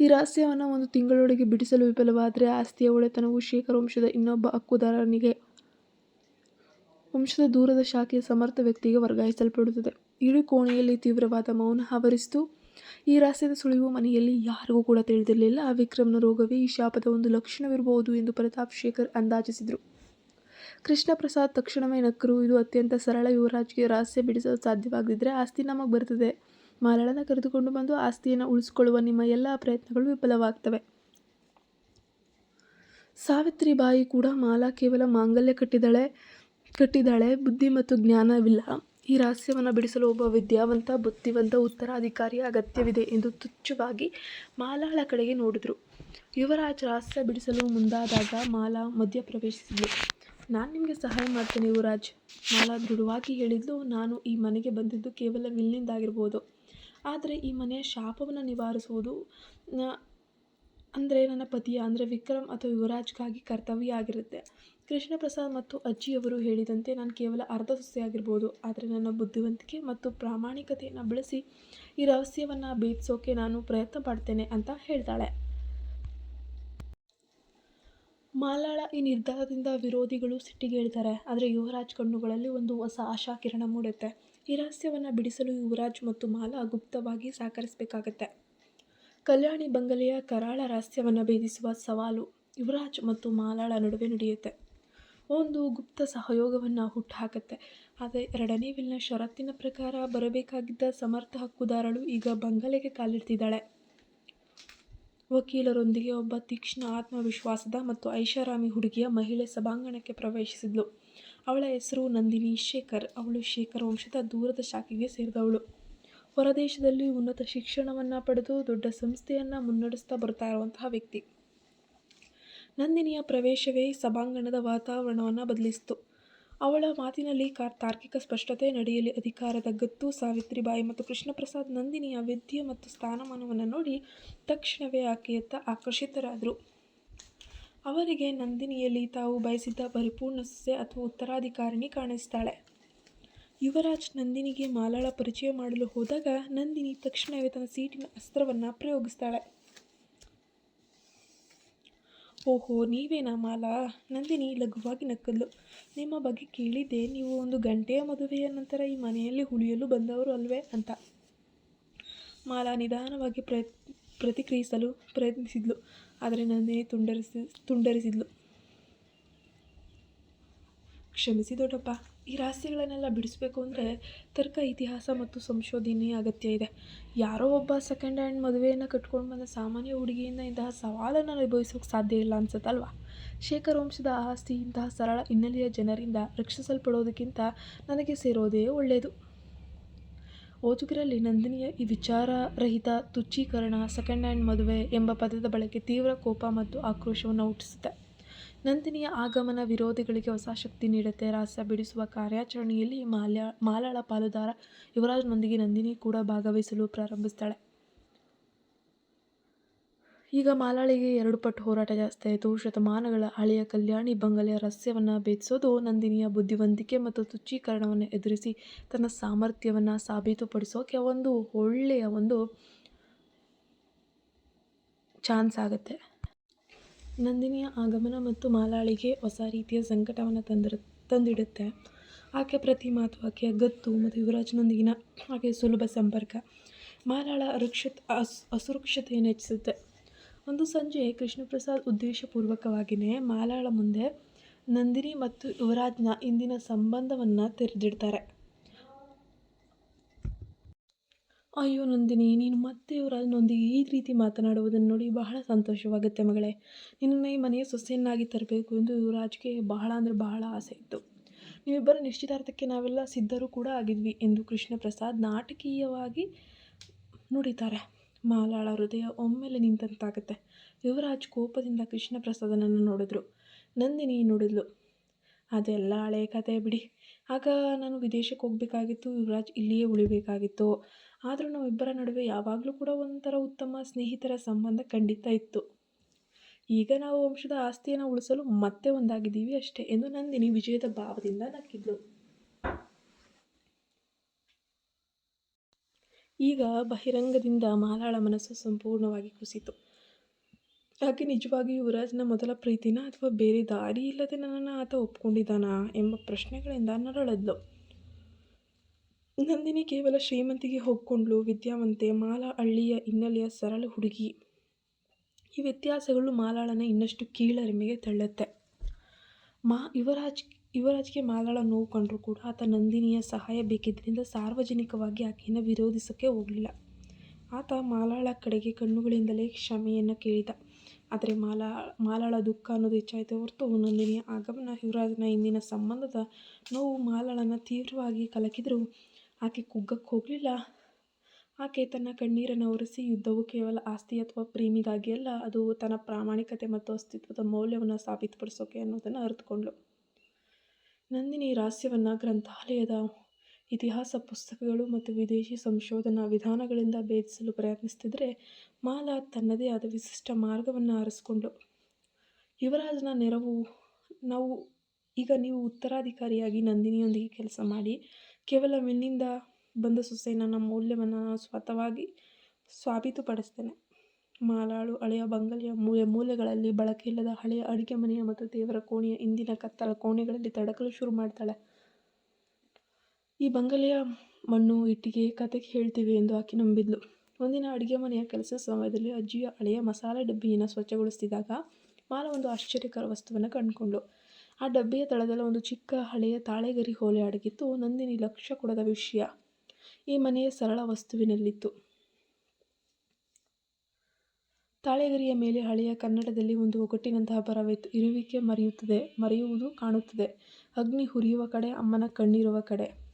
ಈ ರಹಸ್ಯವನ್ನು ಒಂದು ತಿಂಗಳೊಳಗೆ ಬಿಡಿಸಲು ವಿಫಲವಾದರೆ ಆಸ್ತಿಯ ಒಡೆತನವು ಶೇಖರ್ ವಂಶದ ಇನ್ನೊಬ್ಬ ಹಕ್ಕುದಾರನಿಗೆ ವಂಶದ ದೂರದ ಶಾಖೆಯ ಸಮರ್ಥ ವ್ಯಕ್ತಿಗೆ ವರ್ಗಾಯಿಸಲ್ಪಡುತ್ತದೆ. ಇಡೀ ಕೋಣೆಯಲ್ಲಿ ತೀವ್ರವಾದ ಮೌನ ಆವರಿಸಿತು. ಈ ರಹಸ್ಯದ ಸುಳಿವು ಮನೆಯಲ್ಲಿ ಯಾರಿಗೂ ಕೂಡ ತಿಳಿದಿರಲಿಲ್ಲ. ವಿಕ್ರಮ್ನ ರೋಗವೇ ಈ ಶಾಪದ ಒಂದು ಲಕ್ಷಣವಿರಬಹುದು ಎಂದು ಪ್ರತಾಪ್ ಶೇಖರ್ ಅಂದಾಜಿಸಿದರು. ಕೃಷ್ಣ ಪ್ರಸಾದ್ ತಕ್ಷಣವೇ ನಕ್ಕರು ಇದು ಅತ್ಯಂತ ಸರಳ ಯುವರಾಜ್ಗೆ ರಹಸ್ಯ ಬಿಡಿಸಲು ಸಾಧ್ಯವಾಗದಿದ್ದರೆ ಆಸ್ತಿ ನಮಗೆ ಬರ್ತದೆ ಮಾಲಾಳನ ಕರೆದುಕೊಂಡು ಬಂದು ಆಸ್ತಿಯನ್ನು ಉಳಿಸಿಕೊಳ್ಳುವ ನಿಮ್ಮ ಎಲ್ಲ ಪ್ರಯತ್ನಗಳು ವಿಫಲವಾಗ್ತವೆ. ಸಾವಿತ್ರಿಬಾಯಿ ಕೂಡ ಮಾಲಾ ಕೇವಲ ಮಾಂಗಲ್ಯ ಕಟ್ಟಿದಳೆ, ಕಟ್ಟಿದಾಳೆ, ಬುದ್ಧಿ ಮತ್ತು ಜ್ಞಾನವಿಲ್ಲ. ಈ ರಹಸ್ಯವನ್ನು ಬಿಡಿಸಲು ಒಬ್ಬ ವಿದ್ಯಾವಂತ, ಬುದ್ಧಿವಂತ ಉತ್ತರಾಧಿಕಾರಿಯ ಅಗತ್ಯವಿದೆ ಎಂದು ತುಚ್ಛವಾಗಿ ಮಾಲಾಳ ಕಡೆಗೆ ನೋಡಿದರು. ಯುವರಾಜ್ ರಹಸ್ಯ ಬಿಡಿಸಲು ಮುಂದಾದಾಗ ಮಾಲಾ ಮಧ್ಯ ಪ್ರವೇಶಿಸಿದ್ಲು ನಾನು ನಿಮಗೆ ಸಹಾಯ ಮಾಡ್ತೇನೆ ಯುವರಾಜ್, ಮಾಲಾ ದೃಢವಾಗಿ ಹೇಳಿದ್ಲು. ನಾನು ಈ ಮನೆಗೆ ಬಂದಿದ್ದು ಕೇವಲ ವಿಲ್ನಿಂದಾಗಿರ್ಬೋದು. ಆದರೆ ಈ ಮನೆಯ ಶಾಪವನ್ನು ನಿವಾರಿಸುವುದು ಅಂದರೆ ನನ್ನ ಪತಿಯ, ಅಂದರೆ ವಿಕ್ರಮ್ ಅಥವಾ ಯುವರಾಜ್ಗಾಗಿ ಕರ್ತವ್ಯ ಆಗಿರುತ್ತೆ. ಕೃಷ್ಣ ಪ್ರಸಾದ್ ಮತ್ತು ಅಜ್ಜಿಯವರು ಹೇಳಿದಂತೆ ನಾನು ಕೇವಲ ಅರ್ಧ ಸೊಸೆಯಾಗಿರ್ಬೋದು. ಆದರೆ ನನ್ನ ಬುದ್ಧಿವಂತಿಕೆ ಮತ್ತು ಪ್ರಾಮಾಣಿಕತೆಯನ್ನು ಬಳಸಿ ಈ ರಹಸ್ಯವನ್ನು ಭೇದಿಸೋಕೆ ನಾನು ಪ್ರಯತ್ನ ಪಡ್ತೇನೆ ಅಂತ ಹೇಳ್ತಾಳೆ. ಮಾಲಾಳ ಈ ನಿರ್ಧಾರದಿಂದ ವಿರೋಧಿಗಳು ಸಿಟ್ಟಿಗೇಳ್ತಾರೆ. ಆದರೆ ಯುವರಾಜ್ ಕಣ್ಣುಗಳಲ್ಲಿ ಒಂದು ಹೊಸ ಆಶಾ ಕಿರಣ ಮೂಡುತ್ತೆ. ಈ ಬಿಡಿಸಲು ಯುವರಾಜ್ ಮತ್ತು ಮಾಲಾ ಗುಪ್ತವಾಗಿ ಸಹಕರಿಸಬೇಕಾಗತ್ತೆ. ಕಲ್ಯಾಣಿ ಬಂಗಲೆಯ ಕರಾಳ ರಹಸ್ಯವನ್ನು ಭೇದಿಸುವ ಸವಾಲು ಯುವರಾಜ್ ಮತ್ತು ಮಾಲಾಳ ನಡುವೆ ನಡೆಯುತ್ತೆ. ಒಂದು ಗುಪ್ತ ಸಹಯೋಗವನ್ನು ಹುಟ್ಟುಹಾಕತ್ತೆ ಆದರೆ ಎರಡನೇ ವಿಲ್ನ ಷರತ್ತಿನ ಪ್ರಕಾರ ಬರಬೇಕಾಗಿದ್ದ ಸಮರ್ಥ ಹಕ್ಕುದಾರಳು ಈಗ ಬಂಗಲೆಗೆ ಕಾಲಿಡ್ತಿದ್ದಾಳೆ. ವಕೀಲರೊಂದಿಗೆ ಒಬ್ಬ ತೀಕ್ಷ್ಣ ಆತ್ಮವಿಶ್ವಾಸದ ಮತ್ತು ಐಷಾರಾಮಿ ಹುಡುಗಿಯ ಮಹಿಳೆ ಸಭಾಂಗಣಕ್ಕೆ ಪ್ರವೇಶಿಸಿದ್ಲು. ಅವಳ ಹೆಸರು ನಂದಿನಿ ಶೇಖರ್. ಅವಳು ಶೇಖರ್ ವಂಶದ ದೂರದ ಶಾಖೆಗೆ ಸೇರಿದವಳು. ಹೊರದೇಶದಲ್ಲಿ ಉನ್ನತ ಶಿಕ್ಷಣವನ್ನು ಪಡೆದು ದೊಡ್ಡ ಸಂಸ್ಥೆಯನ್ನು ಮುನ್ನಡೆಸ್ತಾ ಬರ್ತಾ ಇರುವಂತಹ ವ್ಯಕ್ತಿ. ನಂದಿನಿಯ ಪ್ರವೇಶವೇ ಸಭಾಂಗಣದ ವಾತಾವರಣವನ್ನು ಬದಲಿಸಿತು. ಅವಳ ಮಾತಿನಲ್ಲಿ ಕಾರ್ ತಾರ್ಕಿಕ ಸ್ಪಷ್ಟತೆ ನಡೆಯಲಿ. ಅಧಿಕಾರದ ಗತ್ತು ಸಾವಿತ್ರಿಬಾಯಿ ಮತ್ತು ಕೃಷ್ಣಪ್ರಸಾದ್ ನಂದಿನಿಯ ವಿದ್ಯೆ ಮತ್ತು ಸ್ಥಾನಮಾನವನ್ನು ನೋಡಿ ತಕ್ಷಣವೇ ಆಕೆಯತ್ತ ಆಕರ್ಷಿತರಾದರು. ಅವರಿಗೆ ನಂದಿನಿಯಲ್ಲಿ ತಾವು ಬಯಸಿದ್ದ ಪರಿಪೂರ್ಣ ಸೊಸೆ ಅಥವಾ ಉತ್ತರಾಧಿಕಾರಿಣಿ ಕಾಣಿಸ್ತಾಳೆ. ಯುವರಾಜ್ ನಂದಿನಿಗೆ ಮಾಲಾಳ ಪರಿಚಯ ಮಾಡಲು ಹೋದಾಗ ನಂದಿನಿ ತಕ್ಷಣವೇ ತನ್ನ ಸೀಟಿನ ಅಸ್ತ್ರವನ್ನು ಪ್ರಯೋಗಿಸ್ತಾಳೆ. ಓಹೋ, ನೀವೇನಾ ಮಾಲಾ? ನಂದಿನಿ ಲಘುವಾಗಿ ನಕ್ಕಲು ನಿಮ್ಮ ಬಗ್ಗೆ ಕೇಳಿದ್ದೆ, ನೀವು ಒಂದು ಗಂಟೆಯ ಮದುವೆಯ ನಂತರ ಈ ಮನೆಯಲ್ಲಿ ಉಳಿಯಲು ಬಂದವರು ಅಲ್ವೇ ಅಂತ. ಮಾಲಾ ನಿಧಾನವಾಗಿ ಪ್ರಯತ್ ಪ್ರತಿಕ್ರಿಯಿಸಲು ಪ್ರಯತ್ನಿಸಿದ್ಲು. ಆದರೆ ನಂದಿನಿ ತುಂಡರಿಸಿ, ತುಂಡರಿಸಿದ್ಲು. ಕ್ಷಮಿಸಿ ದೊಡ್ಡಪ್ಪ, ಈ ರಹಸ್ಯಗಳನ್ನೆಲ್ಲ ಬಿಡಿಸ್ಬೇಕು ಅಂದರೆ ತರ್ಕ, ಇತಿಹಾಸ ಮತ್ತು ಸಂಶೋಧನೆ ಅಗತ್ಯ ಇದೆ. ಯಾರೋ ಒಬ್ಬ ಸೆಕೆಂಡ್ ಹ್ಯಾಂಡ್ ಮದುವೆಯನ್ನು ಕಟ್ಕೊಂಡು ಬಂದ ಸಾಮಾನ್ಯ ಹುಡುಗಿಯಿಂದ ಇಂತಹ ಸವಾಲನ್ನು ಅನುಭವಿಸೋಕೆ ಸಾಧ್ಯ ಇಲ್ಲ ಅನ್ಸುತ್ತಲ್ವಾ? ಶೇಖರ್ ವಂಶದ ಆಸ್ತಿ ಇಂತಹ ಸರಳ ಹಿನ್ನೆಲೆಯ ಜನರಿಂದ ರಕ್ಷಿಸಲ್ಪಡೋದಕ್ಕಿಂತ ನನಗೆ ಸೇರೋದೇ ಒಳ್ಳೆಯದು ಓದುಗರಲ್ಲಿ ನಂದಿನಿಯ ಈ ವಿಚಾರರಹಿತ ತುಚ್ಛೀಕರಣ ಸೆಕೆಂಡ್ ಹ್ಯಾಂಡ್ ಮದುವೆ ಎಂಬ ಪದದ ಬಳಕೆ ತೀವ್ರ ಕೋಪ ಮತ್ತು ಆಕ್ರೋಶವನ್ನು ಹುಟ್ಟಿಸಿದೆ ನಂದಿನಿಯ ಆಗಮನ ವಿರೋಧಿಗಳಿಗೆ ಹೊಸ ಶಕ್ತಿ ನೀಡುತ್ತೆ. ರಹಸ್ಯ ಬಿಡಿಸುವ ಕಾರ್ಯಾಚರಣೆಯಲ್ಲಿ ಮಾಲ್ಯ, ಮಾಲಾಳ ಪಾಲುದಾರ ಯುವರಾಜ್ನೊಂದಿಗೆ ನಂದಿನಿ ಕೂಡ ಭಾಗವಹಿಸಲು ಪ್ರಾರಂಭಿಸ್ತಾಳೆ. ಈಗ ಮಾಲಾಳಿಗೆ ಎರಡು ಪಟ್ಟು ಹೋರಾಟ ಜಾಸ್ತಿ ಆಯಿತು. ಶತಮಾನಗಳ ಹಳೆಯ ಕಲ್ಯಾಣಿ ಬಂಗಲೆಯ ರಹಸ್ಯವನ್ನು ಭೇದಿಸೋದು, ನಂದಿನಿಯ ಬುದ್ಧಿವಂತಿಕೆ ಮತ್ತು ತುಚ್ಚೀಕರಣವನ್ನು ಎದುರಿಸಿ ತನ್ನ ಸಾಮರ್ಥ್ಯವನ್ನು ಸಾಬೀತುಪಡಿಸೋಕೆ ಒಂದು ಒಳ್ಳೆಯ ಒಂದು ಚಾನ್ಸ್ ಆಗುತ್ತೆ. ನಂದಿನಿಯ ಆಗಮನ ಮತ್ತು ಮಾಲಾಳಿಗೆ ಹೊಸ ರೀತಿಯ ಸಂಕಟವನ್ನು ತಂದಿರು, ತಂದಿಡುತ್ತೆ. ಆಕೆ ಪ್ರತಿ ಮಾತು, ಆಕೆಯ ಗತ್ತು ಮತ್ತು ಯುವರಾಜನೊಂದಿಗಿನ ಆಕೆಯ ಸುಲಭ ಸಂಪರ್ಕ. ಮಾಲಾಳ ಅರಕ್ಷಿತ, ಅಸ್, ಅಸುರಕ್ಷತೆಯನ್ನು ಹೆಚ್ಚಿಸುತ್ತೆ. ಒಂದು ಸಂಜೆ ಕೃಷ್ಣಪ್ರಸಾದ್ ಉದ್ದೇಶಪೂರ್ವಕವಾಗಿಯೇ ಮಾಲಾಳ ಮುಂದೆ ನಂದಿನಿ ಮತ್ತು ಯುವರಾಜ್ನ ಇಂದಿನ ಸಂಬಂಧವನ್ನು ತೆರೆದಿಡ್ತಾರೆ. ಅಯ್ಯೋ ನಂದಿನಿ, ನೀನು ಮತ್ತೆ ಯುವರಾಜ್ನೊಂದಿಗೆ ಈ ರೀತಿ ಮಾತನಾಡುವುದನ್ನು ನೋಡಿ ಬಹಳ ಸಂತೋಷವಾಗುತ್ತೆ ಮಗಳೇ. ನಿನ್ನ ಈ ಮನೆಯ ಸೊಸೆಯನ್ನಾಗಿ ತರಬೇಕು ಎಂದು ಯುವರಾಜ್ಗೆ ಬಹಳ ಅಂದರೆ ಬಹಳ ಆಸೆ ಇತ್ತು. ನೀವಿಬ್ಬರ ನಿಶ್ಚಿತಾರ್ಥಕ್ಕೆ ನಾವೆಲ್ಲ ಸಿದ್ಧರು ಕೂಡ ಆಗಿದ್ವಿ ಎಂದು ಕೃಷ್ಣ ಪ್ರಸಾದ್ ನಾಟಕೀಯವಾಗಿ ನುಡಿತಾರೆ. ಮಾಲಾಳ ಹೃದಯ ಒಮ್ಮೆಲೆ ನಿಂತಂತಾಗುತ್ತೆ. ಯುವರಾಜ್ ಕೋಪದಿಂದ ಕೃಷ್ಣ ಪ್ರಸಾದನನ್ನು ನೋಡಿದ್ರು. ನಂದಿನಿ ನೋಡಿದ್ಲು. ಅದೆಲ್ಲ ಹಳೆಯ ಕತೆ ಬಿಡಿ. ಆಗ ನಾನು ವಿದೇಶಕ್ಕೆ ಹೋಗಬೇಕಾಗಿತ್ತು, ಯುವರಾಜ್ ಇಲ್ಲಿಯೇ ಉಳಿಬೇಕಾಗಿತ್ತು. ಆದರೂ ನಾವಿಬ್ಬರ ನಡುವೆ ಯಾವಾಗಲೂ ಕೂಡ ಒಂಥರ ಉತ್ತಮ ಸ್ನೇಹಿತರ ಸಂಬಂಧ ಖಂಡಿತ ಇತ್ತು. ಈಗ ನಾವು ವಂಶದ ಆಸ್ತಿಯನ್ನು ಉಳಿಸಲು ಮತ್ತೆ ಒಂದಾಗಿದ್ದೀವಿ ಅಷ್ಟೇ ಎಂದು ನಂದಿನಿ ವಿಜಯದ ಭಾವದಿಂದ ನಕ್ಕಿದ್ಲು. ಈಗ ಬಹಿರಂಗದಿಂದ ಮಾಲಾಳ ಮನಸ್ಸು ಸಂಪೂರ್ಣವಾಗಿ ಕುಸಿತು. ಆಕೆ ನಿಜವಾಗಿ ಯುವರಾಜ್ನ ಮೊದಲ ಪ್ರೀತಿನ ಅಥವಾ ಬೇರೆ ದಾರಿ ಇಲ್ಲದೆ ನನ್ನನ್ನು ಆತ ಒಪ್ಕೊಂಡಿದ್ದಾನಾ ಎಂಬ ಪ್ರಶ್ನೆಗಳಿಂದ ನರಳದ್ಲು. ನಂದಿನಿ ಕೇವಲ ಶ್ರೀಮಂತಿಗೆ ಹೋಗ್ಕೊಂಡ್ಲು, ವಿದ್ಯಾವಂತೆ ಮಾಲಾ ಹಳ್ಳಿಯ ಹಿನ್ನೆಲೆಯ ಸರಳ ಹುಡುಗಿ. ಈ ವ್ಯತ್ಯಾಸಗಳು ಮಾಲಾಳನ ಇನ್ನಷ್ಟು ಕೀಳರಿಮೆಗೆ ತಳ್ಳುತ್ತೆ. ಮಾ ಯುವರಾಜ್ ಯುವರಾಜ್ಗೆ ಮಾಲಾಳ ನೋವು ಕಂಡರೂ ಕೂಡ ಆತ ನಂದಿನಿಯ ಸಹಾಯ ಬೇಕಿದ್ದರಿಂದ ಸಾರ್ವಜನಿಕವಾಗಿ ಆಕೆಯನ್ನು ವಿರೋಧಿಸೋಕ್ಕೆ ಹೋಗಲಿಲ್ಲ. ಆತ ಮಾಲಾಳ ಕಡೆಗೆ ಕಣ್ಣುಗಳಿಂದಲೇ ಕ್ಷಮೆಯನ್ನು ಕೇಳಿದ. ಆದರೆ ಮಾಲಾ, ಮಾಲಾಳ ದುಃಖ ಅನ್ನೋದು ಹೆಚ್ಚಾಯಿತು ಹೊರತು ನಂದಿನಿಯ ಆಗಮನ, ಯುವರಾಜನ ಇಂದಿನ ಸಂಬಂಧದ ನೋವು ಮಾಲಾಳನ ತೀವ್ರವಾಗಿ ಕಲಕಿದರೂ. ಆಕೆ ಕುಗ್ಗಕ್ಕೆ ಹೋಗಲಿಲ್ಲ. ಆಕೆ ತನ್ನ ಕಣ್ಣೀರನ್ನು ಒರೆಸಿ ಯುದ್ಧವು ಕೇವಲ ಆಸ್ತಿ ಅಥವಾ ಪ್ರೇಮಿಗಾಗಿ ಅಲ್ಲ, ಅದು ತನ್ನ ಪ್ರಾಮಾಣಿಕತೆ ಮತ್ತು ಅಸ್ತಿತ್ವದ ಮೌಲ್ಯವನ್ನು ಸಾಬೀತುಪಡಿಸೋಕೆ ಅನ್ನೋದನ್ನು ಅರಿತುಕೊಂಡ್ಳು. ನಂದಿನಿ ರಹಸ್ಯವನ್ನು ಗ್ರಂಥಾಲಯದ ಇತಿಹಾಸ ಪುಸ್ತಕಗಳು ಮತ್ತು ವಿದೇಶಿ ಸಂಶೋಧನಾ ವಿಧಾನಗಳಿಂದ ಭೇದಿಸಲು ಪ್ರಯತ್ನಿಸ್ತಿದ್ರೆ ಮಾಲಾ ತನ್ನದೇ ಆದ ವಿಶಿಷ್ಟ ಮಾರ್ಗವನ್ನು ಆರಿಸಿಕೊಂಡು. ಯುವರಾಜನ ನೆರವು ನಾವು, ಈಗ ನೀವು ಉತ್ತರಾಧಿಕಾರಿಯಾಗಿ ನಂದಿನಿಯೊಂದಿಗೆ ಕೆಲಸ ಮಾಡಿ, ಕೇವಲ ಮಿನ್ನಿಂದ ಬಂದ ಸೊಸೆಯನ್ನು ನಮ್ಮ ಮೌಲ್ಯವನ್ನು ನಾನು ಸ್ವತಃವಾಗಿ ಸಾಬೀತುಪಡಿಸ್ತೇನೆ ಮಾಲಾಳು ಹಳೆಯ ಬಂಗಲೆಯ ಮೂಲೆ ಮೂಲೆಗಳಲ್ಲಿ ಬಳಕೆಯಿಲ್ಲದ ಹಳೆಯ ಅಡಿಗೆ ಮನೆಯ ಮತ್ತು ದೇವರ ಕೋಣೆಯ ಇಂದಿನ ಕತ್ತಲ ಕೋಣೆಗಳಲ್ಲಿ ತಡಕಲು ಶುರು ಮಾಡ್ತಾಳೆ. ಈ ಬಂಗಲೆಯ ಮಣ್ಣು ಇಟ್ಟಿಗೆ ಕತೆಗೆ ಹೇಳ್ತೀವಿ ಎಂದು ಆಕೆ ನಂಬಿದ್ಲು. ಒಂದಿನ ಅಡುಗೆ ಮನೆಯ ಕೆಲಸ ಸಮಯದಲ್ಲಿ ಅಜ್ಜಿಯ ಹಳೆಯ ಮಸಾಲೆ ಡಬ್ಬಿಯನ್ನು ಸ್ವಚ್ಛಗೊಳಿಸಿದಾಗ ಮಾಲ ಒಂದು ಆಶ್ಚರ್ಯಕರ ವಸ್ತುವನ್ನು ಕಂಡುಕೊಂಡು ಆ ಡಬ್ಬಿಯ ತಳದಲ್ಲಿ ಒಂದು ಚಿಕ್ಕ ಹಳೆಯ ತಾಳೆಗರಿ ಹೋಲೆ ಅಡಗಿತ್ತು. ನಂದಿನಿ ಲಕ್ಷ್ಯ ಕೊಡದ ವಿಷಯ ಈ ಮನೆಯ ಸರಳ ವಸ್ತುವಿನಲ್ಲಿತ್ತು. ತಾಳೆಗರಿಯ ಮೇಲೆ ಹಳೆಯ ಕನ್ನಡದಲ್ಲಿ ಒಂದು ಒಗಟಿನಂತಹ ಬರವಿತ್ತು ಇರುವಿಕೆ ಮರೆಯುತ್ತದೆ, ಮರೆಯುವುದು ಕಾಣುತ್ತದೆ. ಅಗ್ನಿ ಹುರಿಯುವ ಕಡೆ, ಅಮ್ಮನ ಕಣ್ಣಿರುವ ಕಡೆ.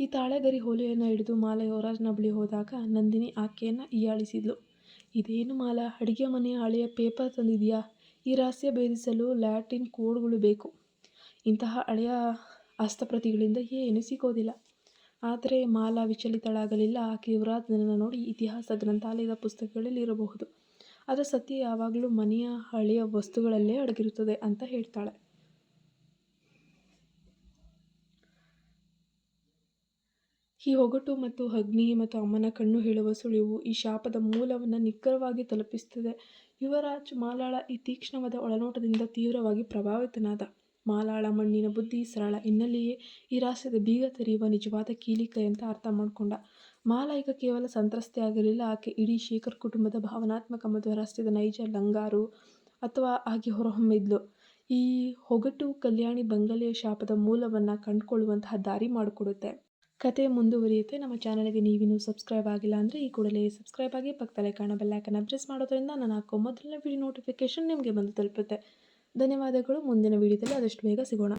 ಈ ತಾಳೆಗರಿ ಹೋಲೆಯನ್ನು ಹಿಡಿದು ಮಾಲ ಯುವರಾಜ್ನ ಬಳಿ ಹೋದಾಗ ನಂದಿನಿ ಆಕೆಯನ್ನು ಹೀಯಾಳಿಸಿದ್ಲು. ಇದೇನು ಮಾಲ, ಅಡುಗೆ ಮನೆಯ ಹಳೆಯ ಪೇಪರ್ ತಂದಿದೆಯಾ? ಈ ರಹಸ್ಯ ಭೇದಿಸಲು ಲ್ಯಾಟಿನ್ ಕೋಡ್ಗಳು ಬೇಕು. ಇಂತಹ ಹಳೆಯ ಹಸ್ತಪ್ರತಿಗಳಿಂದ ಏನು ಸಿಗೋದಿಲ್ಲ ಆದರೆ ಮಾಲಾ ವಿಚಲಿತಳಾಗಲಿಲ್ಲ. ಆಕೆ ಯುವರಾಜ್ನನ್ನು ನೋಡಿ ಇತಿಹಾಸ ಗ್ರಂಥಾಲಯದ ಪುಸ್ತಕಗಳಲ್ಲಿ ಇರಬಹುದು. ಅದರ ಸತಿ ಯಾವಾಗಲೂ ಮನೆಯ ಹಳೆಯ ವಸ್ತುಗಳಲ್ಲೇ ಅಡಗಿರುತ್ತದೆ ಅಂತ ಹೇಳ್ತಾಳೆ. ಈ ಒಗಟು ಮತ್ತು ಅಗ್ನಿ ಮತ್ತು ಅಮ್ಮನ ಕಣ್ಣು ಹೇಳುವ ಸುಳಿವು ಈ ಶಾಪದ ಮೂಲವನ್ನು ನಿಖರವಾಗಿ ತಲುಪಿಸುತ್ತದೆ. ಯುವರಾಜ್ ಮಾಲಾಳ ಈ ತೀಕ್ಷ್ಣವಾದ ಒಳನೋಟದಿಂದ ತೀವ್ರವಾಗಿ ಪ್ರಭಾವಿತನಾದ. ಮಾಲಾಳ ಮಣ್ಣಿನ ಬುದ್ಧಿ ಸರಳ ಹಿನ್ನೆಲೆಯೇ ಈ ರಹಸ್ಯದ ಬೀಗ ತೆರೆಯುವ ನಿಜವಾದ ಕೀಲಿಕೈ ಅಂತ ಅರ್ಥ ಮಾಡಿಕೊಂಡ. ಮಾಲಾ ಈಗ ಕೇವಲ ಸಂತ್ರಸ್ತೆ ಆಗಿರಲಿಲ್ಲ. ಆಕೆ ಇಡೀ ಶೇಖರ್ ಕುಟುಂಬದ ಭಾವನಾತ್ಮಕ ಮತ್ತು ರಸ್ತೆದ ನೈಜ ಲಂಗಾರು ಅಥವಾ ಆಕೆ ಹೊರಹೊಮ್ಮಿದ್ಲು. ಈ ಹೊಗಟು ಕಲ್ಯಾಣಿ ಬಂಗಲೆಯ ಶಾಪದ ಮೂಲವನ್ನು ಕಂಡುಕೊಳ್ಳುವಂತಹ ದಾರಿ ಮಾಡಿಕೊಡುತ್ತೆ. ಕತೆ ಮುಂದುವರಿಯುತ್ತೆ. ನಮ್ಮ ಚಾನಲ್ಗೆ ನೀವಿನ್ನೂ ಸಬ್ಸ್ಕ್ರೈಬ್ ಆಗಿಲ್ಲ ಅಂದರೆ ಈ ಕೂಡಲೇ ಸಬ್ಸ್ಕ್ರೈಬ್ ಆಗಿ ಪಕ್ಕದಲ್ಲೇ ಕಾಣೋ ಬೆಲ್ಲೈಕನ್ನ ಪ್ರೆಸ್ ಮಾಡೋದ್ರಿಂದ ನಾನು ಹಾಕೋ ಮೊದಲನೇ ವಿಡಿಯೋ ನೋಟಿಫಿಕೇಶನ್ ನಿಮಗೆ ಬಂದು ತಲುಪುತ್ತೆ. ಧನ್ಯವಾದಗಳು. ಮುಂದಿನ ವಿಡಿಯೋದಲ್ಲಿ ಆದಷ್ಟು ಬೇಗ ಸಿಗೋಣ.